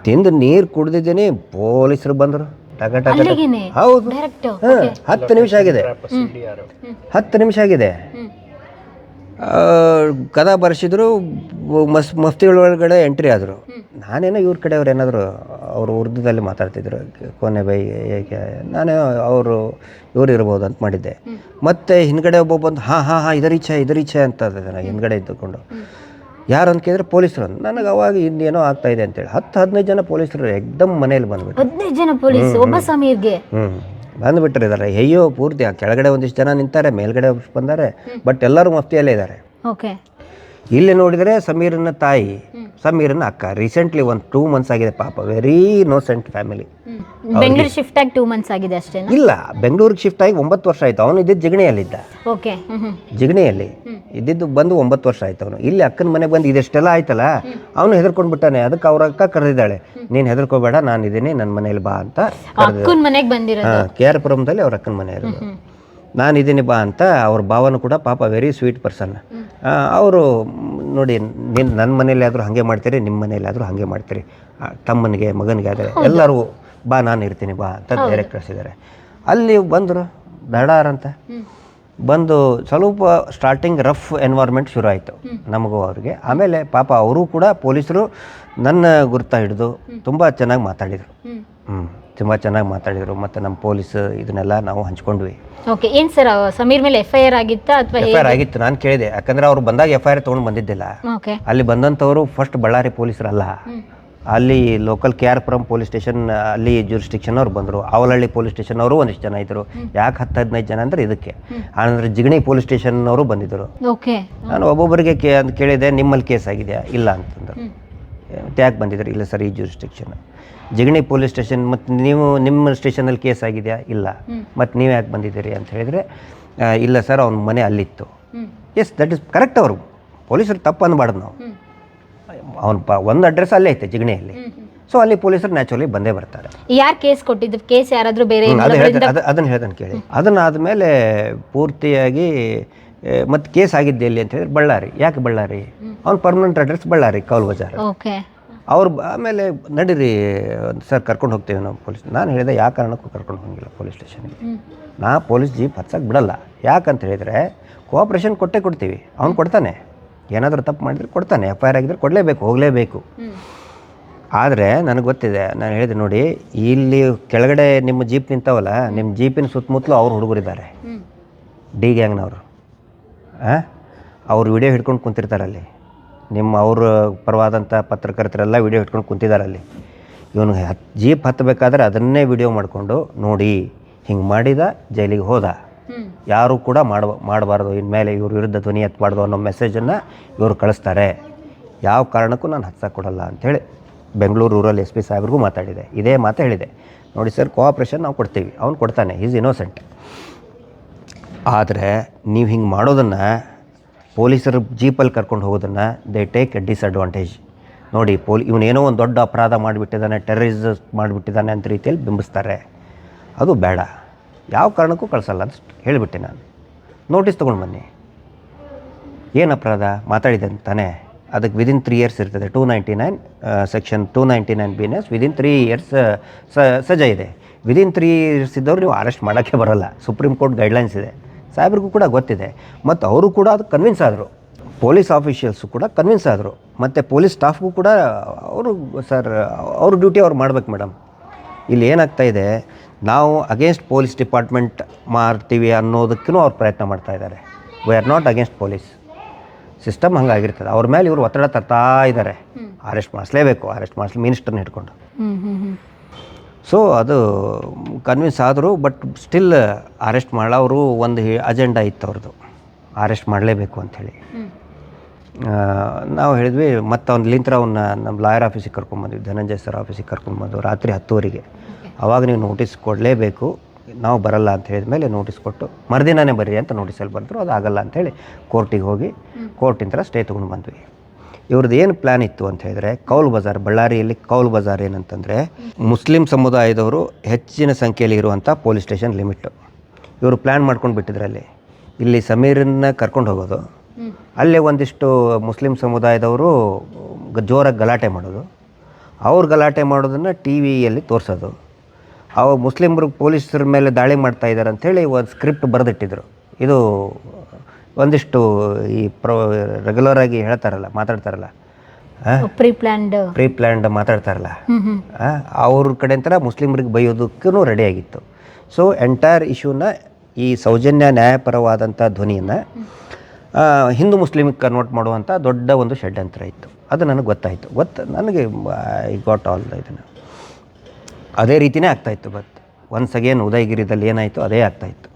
ತಿಂದು ನೀರು ಕುಡ್ದಿದ್ದೀನಿ ಪೊಲೀಸರು ಬಂದರು. ಟಕ ಟಕ ಟಕ. ಅಲ್ಲಿಗೇನೆ? ಹೌದು. ಹಾಂ ಹತ್ತು ನಿಮಿಷ ಆಗಿದೆ. ಹತ್ತು ನಿಮಿಷ ಆಗಿದೆ. ಕದ ಬರ್ಸಿದ್ರು ಮಸ್ ಮಫ್ತಿಗಳೊಳಗಡೆ ಎಂಟ್ರಿ ಆದರು. ನಾನೇನೋ ಇವ್ರ ಕಡೆಯವ್ರು ಏನಾದರೂ ಅವರು ಉರ್ದುದಲ್ಲಿ ಮಾತಾಡ್ತಿದ್ರು ಕೊನೆ ಬೈ ಏಕೆ ನಾನೇ ಅವರು ಇವ್ರು ಇರ್ಬೋದು ಅಂತ ಮಾಡಿದ್ದೆ. ಮತ್ತೆ ಹಿಂದ್ಗಡೆ ಒಬ್ಬ ಬಂದು ಹಾಂ ಹಾಂ ಹಾಂ ಇದರ ಇಚ್ಛೆ ಇದರ ಇಚ್ಛೆ ಅಂತ ನಾನು ಹಿಂದ್ಗಡೆ ಇದ್ದುಕೊಂಡು. ಯಾರು ಅಂತ ಕೇಳಿದ್ರೆ ಪೊಲೀಸರು. ಅಂತ ನನಗೆ ಅವಾಗ ಇನ್ನೇನೋ ಆಗ್ತಾ ಇದೆ ಅಂತೇಳಿ. ಹತ್ತು ಹದಿನೈದು ಜನ ಪೊಲೀಸರು ಎಕ್ದಮ್ ಮನೇಲಿ ಬಂದ್ಬಿಟ್ಟು ಹದಿನೈದು ಜನ ಪೊಲೀಸ್ ಒಬ್ಬ ಸಮೀರ್ಗೆ ಹ್ಞೂ ಬಂದುಬಿಟ್ಟಿದ್ದಾರೆ ಅಯ್ಯೋ ಪೂರ್ತಿ ಆ ಕೆಳಗಡೆ ಒಂದಿಷ್ಟು ಜನ ನಿಂತಾರೆ ಮೇಲ್ಗಡೆ ಬಂದಾರೆ ಬಟ್ ಎಲ್ಲರೂ ಮಫ್ತಿಯಲ್ಲೇ ಇದ್ದಾರೆ. ಓಕೆ ಇಲ್ಲಿ ನೋಡಿದರೆ ಸಮೀರನ ತಾಯಿ ಸಮೀರನ ಅಕ್ಕ. ರೀಸೆಂಟ್ಲಿ ಒಂದು ಟೂ ಮಂತ್ಸ್ ಆಗಿದೆ ಪಾಪ. Very innocent family Bengaluru shift ಆಗಿ ಟೂ ಮಂತ್ಸ್ ಆಗಿದೆ ಅಷ್ಟೇ ಇಲ್ಲ ಬೆಂಗಳೂರಿಗೆ ಶಿಫ್ಟ್ ಆಗಿ ಒಂಬತ್ತು ವರ್ಷ ಆಯ್ತು. ಅವನು ಇದ್ದಿದ್ದು ಜಿಗಣಿಯಲ್ಲಿದ್ದ. ಓಕೆ ಜಿಗಣಿಯಲ್ಲಿ. ಇದ್ದಿದ್ದು ಬಂದು ಒಂಬತ್ತು ವರ್ಷ ಆಯ್ತು ಅವನು. ಇಲ್ಲಿ ಅಕ್ಕನ ಮನೆಗೆ ಬಂದು ಇದೆಷ್ಟೆಲ್ಲ ಆಯ್ತಲ್ಲ ಅವನು ಹೆದರ್ಕೊಂಡು ಬಿಟ್ಟಾನೆ. ಅದಕ್ಕೆ ಅವ್ರ ಅಕ್ಕ ಕರೆದಿದ್ದಾಳೆ. ನೀನು ಹೆದರ್ಕೋಬೇಡ ನಾನು ಇದ್ದೀನಿ ನನ್ನ ಮನೇಲಿ ಬಾ ಅಂತ ಅಕ್ಕನ ಮನೆಗೆ ಬಂದಿರೋದು? ಹಾಂ ಕೆ ಆರ್ ಪುರಮ್ದಲ್ಲಿ ಅವ್ರ ಅಕ್ಕನ ಮನೆ ಇರೋದು. ನಾನು ಇದ್ದೀನಿ ಬಾ ಅಂತ ಅವ್ರ ಭಾವನು ಕೂಡ ಪಾಪ ವೆರಿ ಸ್ವೀಟ್ ಪರ್ಸನ್ ಅವರು ನೋಡಿ ನೀನು ನನ್ನ ಮನೇಲಿ ಆದರೂ ಹಾಗೆ ಮಾಡ್ತೀರಿ ನಿಮ್ಮ ಮನೇಲಿ ಆದರೂ ಹಾಗೆ ಮಾಡ್ತೀರಿ. ಆ, ತಮ್ಮನಿಗೆ ಮಗನಿಗೆ ಆದರೆ ಎಲ್ಲರೂ ಬಾ ನಾನು ಇರ್ತೀನಿ ಬಾ ಅಂತ ಡೈರೆಕ್ಟ್ ಕಳಿಸಿದ್ದಾರೆ. ಅಲ್ಲಿ ಬಂದರು ದಡಾರ್ ಅಂತ. ಬಂದು ಸ್ವಲ್ಪ ಸ್ಟಾರ್ಟಿಂಗ್ ರಫ್ ಎನ್ವೈರ್ಮೆಂಟ್ ಶುರು ಆಯಿತು ನಮಗೂ ಅವ್ರಿಗೆ. ಆಮೇಲೆ ಪಾಪ ಅವರು ಕೂಡ ಪೊಲೀಸರು ನನ್ನ ಗುರ್ತ ಹಿಡಿದು ತುಂಬ ಚೆನ್ನಾಗಿ ಮಾತಾಡಿದರು. ಹ್ಞೂ ತುಂಬ ಚೆನ್ನಾಗಿ ಮಾತಾಡಿದರು ಮತ್ತು ನಮ್ಮ ಪೊಲೀಸ್ ಇದನ್ನೆಲ್ಲ ನಾವು ಹಂಚ್ಕೊಂಡ್ವಿ. ಓಕೆ ಏನ್ ಸರ್ ಸಮೀರ್ ಮೇಲೆ ಎಫ್ ಐ ಆರ್ ಆಗಿತ್ತಾ ಅಥವಾ ಎಫ್ ಐ ಆರ್ ಆಗಿತ್ತು ನಾನು ಕೇಳಿದೆ. ಯಾಕಂದ್ರೆ ಅವ್ರು ಬಂದಾಗ ಎಫ್ ಐ ಆರ್ ತೊಗೊಂಡು ಬಂದಿದ್ದಿಲ್ಲ. ಓಕೆ ಅಲ್ಲಿ ಬಂದಂಥವರು ಫಸ್ಟ್ ಬಳ್ಳಾರಿ ಪೊಲೀಸರಲ್ಲ. ಅಲ್ಲಿ local K R Puram police station ಅಲ್ಲಿ ಜೂರಿಸ್ಟಿಕ್ಷನ್ ಅವ್ರು ಬಂದರು. ಅವಲಹಳ್ಳಿ ಪೊಲೀಸ್ ಸ್ಟೇಷನ್ ಅವರು ಒಂದಿಷ್ಟು ಜನ ಇದ್ದರು ಯಾಕೆ ಹತ್ತು ಹದಿನೈದು ಜನ ಅಂದರೆ ಇದಕ್ಕೆ. ಆನಂದ್ರೆ ಜಿಗಣಿ ಪೊಲೀಸ್ ಸ್ಟೇಷನ್ ಅವರು ಬಂದಿದ್ದರು ಓಕೆ ನಾನು ಒಬ್ಬೊಬ್ಬರಿಗೆ ಕೇ ಅಂತ ಕೇಳಿದೆ ನಿಮ್ಮಲ್ಲಿ ಕೇಸ್ ಆಗಿದೆಯಾ? ಇಲ್ಲ ಅಂತಂದರು. ಯಾಕೆ ಬಂದಿದ್ರು? ಇಲ್ಲ ಸರ್ ಈ ಜೂರಿಸ್ಟಿಕ್ಷನ್ ಜಿಗಣಿ ಪೊಲೀಸ್ ಸ್ಟೇಷನ್ ಮತ್ತು ನೀವು ನಿಮ್ಮ ಸ್ಟೇಷನಲ್ಲಿ ಕೇಸ್ ಆಗಿದೆಯಾ? ಇಲ್ಲ. ಮತ್ತು ನೀವು ಯಾಕೆ ಬಂದಿದ್ದೀರಿ ಅಂತ ಹೇಳಿದರೆ ಇಲ್ಲ ಸರ್ ಅವ್ನ ಮನೆ ಅಲ್ಲಿತ್ತು. ಎಸ್ ದಟ್ ಇಸ್ ಕರೆಕ್ಟ್ ಅವರು. ಪೊಲೀಸರು ತಪ್ಪು ಅನ್ಬಾರ್ದು ನಾವು. ಅವ್ನು ಪ ಒಂದು ಅಡ್ರೆಸ್ ಅಲ್ಲೇ ಐತೆ ಜಿಗಣಿಯಲ್ಲಿ. ಸೊ ಅಲ್ಲಿ ಪೊಲೀಸರು ನ್ಯಾಚುರಲಿ ಬಂದೇ ಬರ್ತಾರೆ. ಯಾರು ಕೇಸ್ ಕೊಟ್ಟಿದ್ದು? ಕೇಸ್ ಯಾರಾದರೂ ಬೇರೆ ಅದನ್ನು ಹೇಳ್ದಂತ ಕೇಳಿ. ಅದನ್ನು ಆದಮೇಲೆ ಪೂರ್ತಿಯಾಗಿ ಮತ್ತು ಕೇಸ್ ಆಗಿದ್ದೆ ಎಲ್ಲಿ ಅಂತ ಹೇಳಿದ್ರೆ ಬಳ್ಳಾರಿ. ಯಾಕೆ ಬಳ್ಳಾರಿ? ಅವ್ನು permanent address Ballari Cowl Bazaar. Okay ಅವ್ರು ಆಮೇಲೆ ನಡೀರಿ ಸರ್ ಕರ್ಕೊಂಡು ಹೋಗ್ತೀವಿ ನಾವು ಪೊಲೀಸ್ ನಾನು ಹೇಳಿದೆ ಯಾವ ಕಾರಣಕ್ಕೂ ಕರ್ಕೊಂಡು ಹೋಗಿಲ್ಲ ಪೊಲೀಸ್ ಸ್ಟೇಷನ್ಗೆ. ನಾ ಪೊಲೀಸ್ ಜೀಪ್ ಹಚ್ಚಕ್ಕೆ ಬಿಡಲ್ಲ. ಯಾಕಂತ ಹೇಳಿದರೆ ಕೋಆಪ್ರೇಷನ್ ಕೊಟ್ಟೇ ಕೊಡ್ತೀವಿ. ಅವ್ನು ಕೊಡ್ತಾನೆ. ಏನಾದರೂ ತಪ್ಪು ಮಾಡಿದ್ರೆ ಕೊಡ್ತಾನೆ. ಎಫ್ ಐ ಆರ್ ಆಗಿದ್ರೆ ಕೊಡಲೇಬೇಕು ಹೋಗಲೇಬೇಕು. ಆದರೆ ನನಗೆ ಗೊತ್ತಿದೆ ನಾನು ಹೇಳಿದೆ ನೋಡಿ ಇಲ್ಲಿ ಕೆಳಗಡೆ ನಿಮ್ಮ ಜೀಪ್ ನಿಂತವಲ್ಲ ನಿಮ್ಮ ಜೀಪಿನ ಸುತ್ತಮುತ್ತಲು ಅವ್ರು ಹುಡುಗರಿದ್ದಾರೆ. ಡಿ ಗ್ಯಾಂಗ್ನವರು. ಹಾಂ ಅವ್ರು ವಿಡಿಯೋ ಹಿಡ್ಕೊಂಡು ಕುಂತಿರ್ತಾರೆ ಅಲ್ಲಿ ನಿಮ್ಮ ಅವ್ರ ಪರವಾದಂಥ ಪತ್ರಕರ್ತರೆಲ್ಲ ವಿಡಿಯೋ ಇಟ್ಕೊಂಡು ಕುಂತಿದ್ದಾರೆ ಅಲ್ಲಿ. ಇವನು ಹತ್ ಜೀಪ್ ಹತ್ತಬೇಕಾದ್ರೆ ಅದನ್ನೇ ವಿಡಿಯೋ ಮಾಡಿಕೊಂಡು ನೋಡಿ ಹಿಂಗೆ ಮಾಡಿದ ಜೈಲಿಗೆ ಹೋದ. ಯಾರು ಕೂಡ ಮಾಡಬ ಮಾಡಬಾರ್ದು. ಇನ್ಮೇಲೆ ಇವ್ರ ವಿರುದ್ಧ ಧ್ವನಿ ಎತ್ತಬಾರ್ದು ಅನ್ನೋ ಮೆಸೇಜನ್ನು ಇವರು ಕಳಿಸ್ತಾರೆ. ಯಾವ ಕಾರಣಕ್ಕೂ ನಾನು ಹತ್ಸಕ್ಕೆ ಕೊಡಲ್ಲ ಅಂಥೇಳಿ ಬೆಂಗಳೂರು ರೂರಲ್ ಎಸ್ ಪಿ ಸಾಹೇಬ್ರಿಗೂ ಮಾತಾಡಿದೆ. ಇದೇ ಮಾತು ಹೇಳಿದೆ. ನೋಡಿ ಸರ್ ಕೋಆಪ್ರೇಷನ್ ನಾವು ಕೊಡ್ತೀವಿ. ಅವ್ನು ಕೊಡ್ತಾನೆ. ಈಸ್ ಇನ್ನೋಸೆಂಟ್ ಆದರೆ ನೀವು ಹಿಂಗೆ ಮಾಡೋದನ್ನು ಪೊಲೀಸರು ಜೀಪಲ್ಲಿ ಕರ್ಕೊಂಡು ಹೋಗೋದನ್ನು ದೇ ಟೇಕ್ ಎ ಡಿಸ್ಅಡ್ವಾಂಟೇಜ್ ನೋಡಿ, ಪೊಲಿ ಇವನೇನೋ ಒಂದು ದೊಡ್ಡ ಅಪರಾಧ ಮಾಡಿಬಿಟ್ಟಿದ್ದಾನೆ ಟೆರರಿಸ್ ಮಾಡಿಬಿಟ್ಟಿದ್ದಾನೆ ಅಂತ ರೀತಿಯಲ್ಲಿ ಬಿಂಬಿಸ್ತಾರೆ. ಅದು ಬೇಡ. ಯಾವ ಕಾರಣಕ್ಕೂ ಕಳಿಸಲ್ಲ ಅಂತ ಹೇಳಿಬಿಟ್ಟೆ ನಾನು. ನೋಟಿಸ್ ತೊಗೊಂಡು ಬನ್ನಿ. ಏನು ಅಪರಾಧ? ಮಾತಾಡಿದೆ ಅಂತಾನೆ ಅದಕ್ಕೆ ವಿದಿನ್ ತ್ರೀ ಇಯರ್ಸ್ ಇರ್ತದೆ. Two ninety nine section two ninety nine B ನೆಸ್ ವಿದಿನ್ ತ್ರೀ ಇಯರ್ಸ್ ಸಜಾ ಇದೆ. ವಿದಿನ್ ತ್ರೀ ಇಯರ್ಸ್ ಇದ್ದವ್ರು ನೀವು ಅರೆಸ್ಟ್ ಮಾಡೋಕ್ಕೆ ಬರೋಲ್ಲ. ಸುಪ್ರೀಂ ಕೋರ್ಟ್ ಗೈಡ್ಲೈನ್ಸ್ ಇದೆ. ಸಾಹೇಬ್ರಿಗೂ ಕೂಡ ಗೊತ್ತಿದೆ. ಮತ್ತು ಅವರು ಕೂಡ ಅದು ಕನ್ವಿನ್ಸ್ ಆದರು. ಪೊಲೀಸ್ ಆಫೀಷಿಯಲ್ಸು ಕೂಡ ಕನ್ವಿನ್ಸ್ ಆದರು. ಮತ್ತು ಪೊಲೀಸ್ ಸ್ಟಾಫ್ಗೂ ಕೂಡ ಅವರು ಸರ್ ಅವ್ರ ಡ್ಯೂಟಿ ಅವ್ರು ಮಾಡ್ಬೇಕು ಮೇಡಮ್ ಇಲ್ಲಿ ಏನಾಗ್ತಾ ಇದೆ ನಾವು ಅಗೇನ್ಸ್ಟ್ ಪೊಲೀಸ್ ಡಿಪಾರ್ಟ್ಮೆಂಟ್ ಮಾಡ್ತೀವಿ ಅನ್ನೋದಕ್ಕೂ ಅವ್ರು ಪ್ರಯತ್ನ ಮಾಡ್ತಾ ಇದ್ದಾರೆ. We are not against police system ಹಂಗಾಗಿರ್ತದೆ. ಅವ್ರ ಮೇಲೆ ಇವರು ಒತ್ತಡ ತರ್ತಾ ಇದ್ದಾರೆ. ಅರೆಸ್ಟ್ ಮಾಡಿಸ್ಲೇಬೇಕು. ಅರೆಸ್ಟ್ ಮಾಡಿಸ್ಲಿ ಮಿನಿಸ್ಟರ್ನ ಹಿಡ್ಕೊಂಡು. ಸೊ ಅದು ಕನ್ವಿನ್ಸ್ ಆದರು ಬಟ್ ಸ್ಟಿಲ್ ಅರೆಸ್ಟ್ ಮಾಡಲ್ಲ ಅವರು ಒಂದು ಅಜೆಂಡಾ ಇತ್ತು ಅವ್ರದ್ದು ಅರೆಸ್ಟ್ ಮಾಡಲೇಬೇಕು ಅಂಥೇಳಿ ನಾವು ಹೇಳಿದ್ವಿ ಮತ್ತು ಅವ್ನ ಲಿಂತ್ರ ಅವನ್ನ ನಮ್ಮ ಲಾಯರ್ ಆಫೀಸಿಗೆ ಕರ್ಕೊಂಬಂದ್ವಿ ಧನಂಜಯ ಸರ್ ಆಫೀಸಿಗೆ ಕರ್ಕೊಂಬಂದು ರಾತ್ರಿ ಹತ್ತುವರೆಗೆ. ಅವಾಗ ನೀವು ನೋಟಿಸ್ ಕೊಡಲೇಬೇಕು ನಾವು ಬರಲ್ಲ ಅಂತ ಹೇಳಿದ ಮೇಲೆ ನೋಟಿಸ್ ಕೊಟ್ಟು ಮರುದಿನನೇ ಬರ್ರಿ ಅಂತ ನೋಟಿಸಲ್ಲಿ ಬಂದರು ಅದು ಆಗಲ್ಲ ಅಂಥೇಳಿ ಕೋರ್ಟಿಗೆ ಹೋಗಿ ಕೋರ್ಟಿಂದ ಸ್ಟೇ ತೊಗೊಂಡು ಬಂದ್ವಿ. ಇವ್ರದ್ದು ಏನು ಪ್ಲ್ಯಾನ್ ಇತ್ತು ಅಂತ ಹೇಳಿದ್ರೆ ಕೌಲ್ ಬಜಾರ್, ಬಳ್ಳಾರಿಯಲ್ಲಿ ಕೌಲ್ ಬಜಾರ್ ಏನಂತಂದರೆ ಮುಸ್ಲಿಂ ಸಮುದಾಯದವರು ಹೆಚ್ಚಿನ ಸಂಖ್ಯೆಯಲ್ಲಿ ಇರುವಂಥ ಪೊಲೀಸ್ ಸ್ಟೇಷನ್ ಲಿಮಿಟ್ಟು ಇವರು ಪ್ಲ್ಯಾನ್ ಮಾಡ್ಕೊಂಡು ಬಿಟ್ಟಿದ್ರಲ್ಲಿ. ಇಲ್ಲಿ ಸಮೀರನ್ನ ಕರ್ಕೊಂಡು ಹೋಗೋದು. ಅಲ್ಲೇ ಒಂದಿಷ್ಟು ಮುಸ್ಲಿಂ ಸಮುದಾಯದವರು ಜೋರಾಗಿ ಗಲಾಟೆ ಮಾಡೋದು. ಅವ್ರು ಗಲಾಟೆ ಮಾಡೋದನ್ನು ಟಿ ವಿಯಲ್ಲಿ ತೋರಿಸೋದು. ಅವ ಮುಸ್ಲಿಮರು ಪೊಲೀಸರ ಮೇಲೆ ದಾಳಿ ಮಾಡ್ತಾ ಇದ್ದಾರೆ ಅಂಥೇಳಿ ಒಂದು ಸ್ಕ್ರಿಪ್ಟ್ ಬರೆದಿಟ್ಟಿದ್ರು. ಇದು ಒಂದಿಷ್ಟು ಈ ಪ್ರೋ ರೆಗ್ಯುಲರ್ ಆಗಿ ಹೇಳ್ತಾರಲ್ಲ ಮಾತಾಡ್ತಾರಲ್ಲ? ಪ್ರೀ ಪ್ಲ್ಯಾಂಡ್ ಪ್ರೀ ಪ್ಲ್ಯಾಂಡ್ ಮಾತಾಡ್ತಾರಲ್ಲ? ಅವ್ರ ಕಡೆ ಬೈಯೋದಕ್ಕೂ ಮುಸ್ಲಿಮ್ರಿಗೆ ಬೈಯೋದಕ್ಕೂ ರೆಡಿಯಾಗಿತ್ತು ಸೊ ಎಂಟೈರ್ ಇಶ್ಯೂನ ಈ ಸೌಜನ್ಯ ನ್ಯಾಯಪರವಾದಂಥ ಧ್ವನಿಯನ್ನು ಹಿಂದೂ ಮುಸ್ಲಿಮಿಗೆ ಕನ್ವರ್ಟ್ ಮಾಡುವಂಥ ದೊಡ್ಡ ಒಂದು ಷಡ್ಯಂತ್ರ ಇತ್ತು. ಅದು ನನಗೆ ಗೊತ್ತಾಯಿತು. ಗೊತ್ತು ನನಗೆ ಐ ಗಾಟ್ ಆಲ್ ಇದನ್ನು. ಅದೇ ರೀತಿಯೇ ಆಗ್ತಾಯಿತ್ತು ಬಟ್ ಒನ್ಸ್ ಅಗೇನ್ ಉದಯಗಿರಿದಲ್ಲಿ ಏನಾಯಿತು ಅದೇ ಆಗ್ತಾಯಿತ್ತು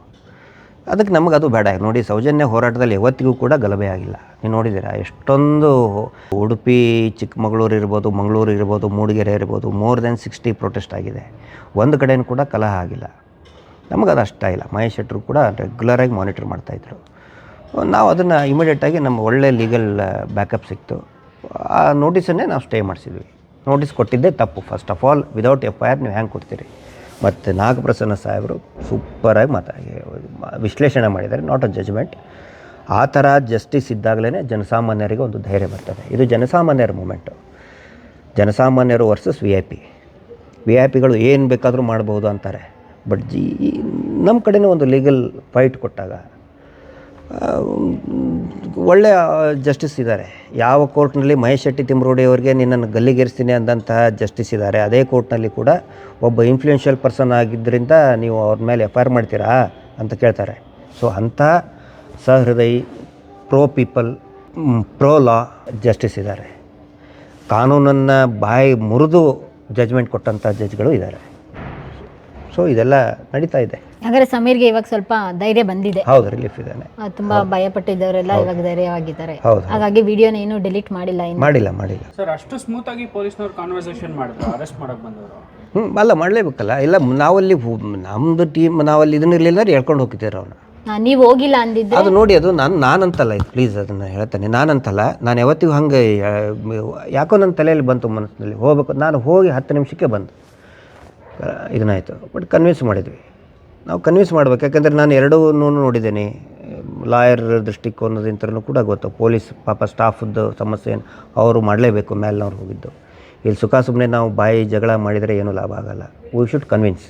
ಅದಕ್ಕೆ ನಮಗೆ ಅದು ಬೇಡ. ನೋಡಿ, ಸೌಜನ್ಯ ಹೋರಾಟದಲ್ಲಿ ಯಾವತ್ತಿಗೂ ಕೂಡ ಗಲಭೆ ಆಗಿಲ್ಲ. ನೀವು ನೋಡಿದ್ದೀರಾ, ಎಷ್ಟೊಂದು ಉಡುಪಿ, ಚಿಕ್ಕಮಗಳೂರು ಇರ್ಬೋದು, ಮಂಗಳೂರು ಇರ್ಬೋದು, ಮೂಡಿಗೆರೆ ಇರ್ಬೋದು ಮೋರ್ ದೆನ್ ಸಿಕ್ಸ್ಟಿ ಪ್ರೊಟೆಸ್ಟ್ ಆಗಿದೆ. ಒಂದು ಕಡೆಯೂ ಕೂಡ ಕಲಹ ಆಗಿಲ್ಲ. ನಮಗೆ ಅದು ಅಷ್ಟ ಇಲ್ಲ. ಮಹೇಶ್ ಶೆಟ್ಟರು ಕೂಡ ರೆಗ್ಯುಲರಾಗಿ ಮಾನಿಟರ್ ಮಾಡ್ತಾಯಿದ್ರು ನಾವು ಅದನ್ನು ಇಮಿಡಿಯೇಟಾಗಿ ನಮ್ಮ ಒಳ್ಳೆ ಲೀಗಲ್ ಬ್ಯಾಕಪ್ ಸಿಕ್ತು. ಆ ನೋಟಿಸನ್ನೇ ನಾವು ಸ್ಟೇ ಮಾಡಿಸಿದ್ವಿ. ನೋಟಿಸ್ ಕೊಟ್ಟಿದ್ದೇ ತಪ್ಪು. First of all without F I R ನೀವು ಹ್ಯಾಂಗೆ ಕೊಡ್ತೀರಿ? ಮತ್ತು ನಾಗಪ್ರಸನ್ನ ಸಾಹೇಬರು ಸೂಪರಾಗಿ ಮಾತಾ ವಿಶ್ಲೇಷಣೆ ಮಾಡಿದ್ದಾರೆ ನಾಟ್ ಅ ಜಜ್ಮೆಂಟ್ ಆ ಥರ ಜಸ್ಟಿಸ್ ಇದ್ದಾಗಲೇ ಜನಸಾಮಾನ್ಯರಿಗೆ ಒಂದು ಧೈರ್ಯ ಬರ್ತದೆ. ಇದು ಜನಸಾಮಾನ್ಯರ ಮೂಮೆಂಟು ಜನಸಾಮಾನ್ಯರು versus V I P V I ಪಿಗಳು ಏನು ಬೇಕಾದರೂ ಮಾಡ್ಬೋದು ಅಂತಾರೆ. ಬಟ್ ಜಿ ನಮ್ಮ ಕಡೆನೂ ಒಂದು ಲೀಗಲ್ ಫೈಟ್ ಕೊಟ್ಟಾಗ ಒಳ್ಳೆಯ ಜಸ್ಟಿಸ್ ಇದ್ದಾರೆ ಯಾವ ಕೋರ್ಟ್ನಲ್ಲಿ ಮಹೇಶ್ ಶೆಟ್ಟಿ ತಿಮ್ರೋಡಿ ಅವರಿಗೆ ನಿನ್ನನ್ನು ಗಲ್ಲಿಗೇರಿಸ್ತೀನಿ ಅಂದಂತಹ ಜಸ್ಟಿಸ್ ಇದ್ದಾರೆ ಅದೇ ಕೋರ್ಟ್ನಲ್ಲಿ ಕೂಡ ಒಬ್ಬ ಇನ್ಫ್ಲೂಯೆನ್ಷಿಯಲ್ ಪರ್ಸನ್ ಆಗಿದ್ದರಿಂದ ನೀವು ಅವ್ರ ಮೇಲೆ ಎಫ್ ಮಾಡ್ತೀರಾ ಅಂತ ಕೇಳ್ತಾರೆ. ಸೊ ಅಂಥ ಸಹೃದಯಿ pro people pro law justice ಇದ್ದಾರೆ ಕಾನೂನನ್ನು ಬಾಯಿ ಮುರಿದು ಜಜ್ಮೆಂಟ್ ಕೊಟ್ಟಂಥ ಜಡ್ಜ್ಗಳು ಇದ್ದಾರೆ ಸೊ ಇದೆಲ್ಲ ನಡೀತಾ ಇದೆ. ಹಾಗಾದ್ರೆ ಸಮೀರ್ಗೆ ಇವಾಗ ಸ್ವಲ್ಪ ಧೈರ್ಯ ಬಂದಿದೆ. ಹೌದು ರಿಲೀಫ್ ಇದ್ದಾನೆ. ಆ, ತುಂಬಾ ಭಯ ಪಟ್ಟಿದ್ದವರೆಲ್ಲ ಇವಾಗ ಧೈರ್ಯವಾಗಿದ್ದಾರೆ. ಹೌದು ಹಾಗಾಗಿ ವಿಡಿಯೋನ ಏನು ಡಿಲೀಟ್ ಮಾಡಿಲ್ಲ ಇನ್ನು. ಮಾಡಿಲ್ಲ ಮಾಡಿಲ್ಲ. ಸರ್ ಅಷ್ಟು ಸ್ಮೂತ್ ಆಗಿ ಪೊಲೀಸ್ನವ್ರು ಕಾನ್ವರ್ಸೇಷನ್ ಮಾಡಿದ್ರು ಅರೆಸ್ಟ್ ಮಾಡಕ್ ಬಂದವರು? ಹ್ಞೂ ಅಲ್ಲ ಮಾಡಲೇಬೇಕಲ್ಲ. ಇಲ್ಲ ನಾವಲ್ಲಿ ಹೋ- ನಮ್ಮದು ಟೀಮ್ ನಾವಲ್ಲಿ ಇದನ್ನ ಇರಲಿಲ್ಲ ಹೇಳ್ಕೊಂಡು ಹೋಗ್ತಿದ್ರು ಅವನು ಆ, ನೀವು ಹೋಗಿಲ್ಲ ಅಂದಿದ್ರೆ? ಅದು ನೋಡಿ ಅದು ನಾನು ನಾನಂತಲ್ಲ ಇದು. ಪ್ಲೀಸ್ ಅದನ್ನು ಹೇಳ್ತೇನೆ. ನಾನಂತಲ್ಲ ನಾನು ಯಾವತ್ತಿಗೂ ಹಂಗೆ ಆ, ಯಾಕೋ ನನ್ನ ತಲೆಯಲ್ಲಿ ಬಂತು ಮನಸ್ಸಿನಲ್ಲಿ. ಹೋಗ್ಬೇಕು. ನಾನು ಹೋಗಿ ಹತ್ತು ನಿಮಿಷಕ್ಕೆ ಬಂದು. ಆ, ಇದನ್ನಾಯಿತು. ಬಟ್ ಕನ್ವಿನ್ಸ್ ಮಾಡಿದ್ವಿ. ನಾವು ಕನ್ವಿನ್ಸ್ ಮಾಡ್ಬೇಕು. ಯಾಕಂದರೆ ನಾನು ಎರಡೂ ನೋಡಿದ್ದೇನೆ. ಲಾಯರ್ ದೃಷ್ಟಿಕೋನದಿಂತಲೂ ಕೂಡ ಗೊತ್ತು. ಪೊಲೀಸ್ ಪಾಪ ಸ್ಟಾಫದ್ದು ಸಮಸ್ಯೆ ಅವರು ಮಾಡಲೇಬೇಕು ಮೇಲ್ನವ್ರು ಹೋಗಿದ್ದು. ಇಲ್ಲಿ ಸುಖ ಸುಮ್ಮನೆ ನಾವು ಬಾಯಿ ಜಗಳ ಮಾಡಿದರೆ ಏನೂ ಲಾಭ ಆಗಲ್ಲ. We should convince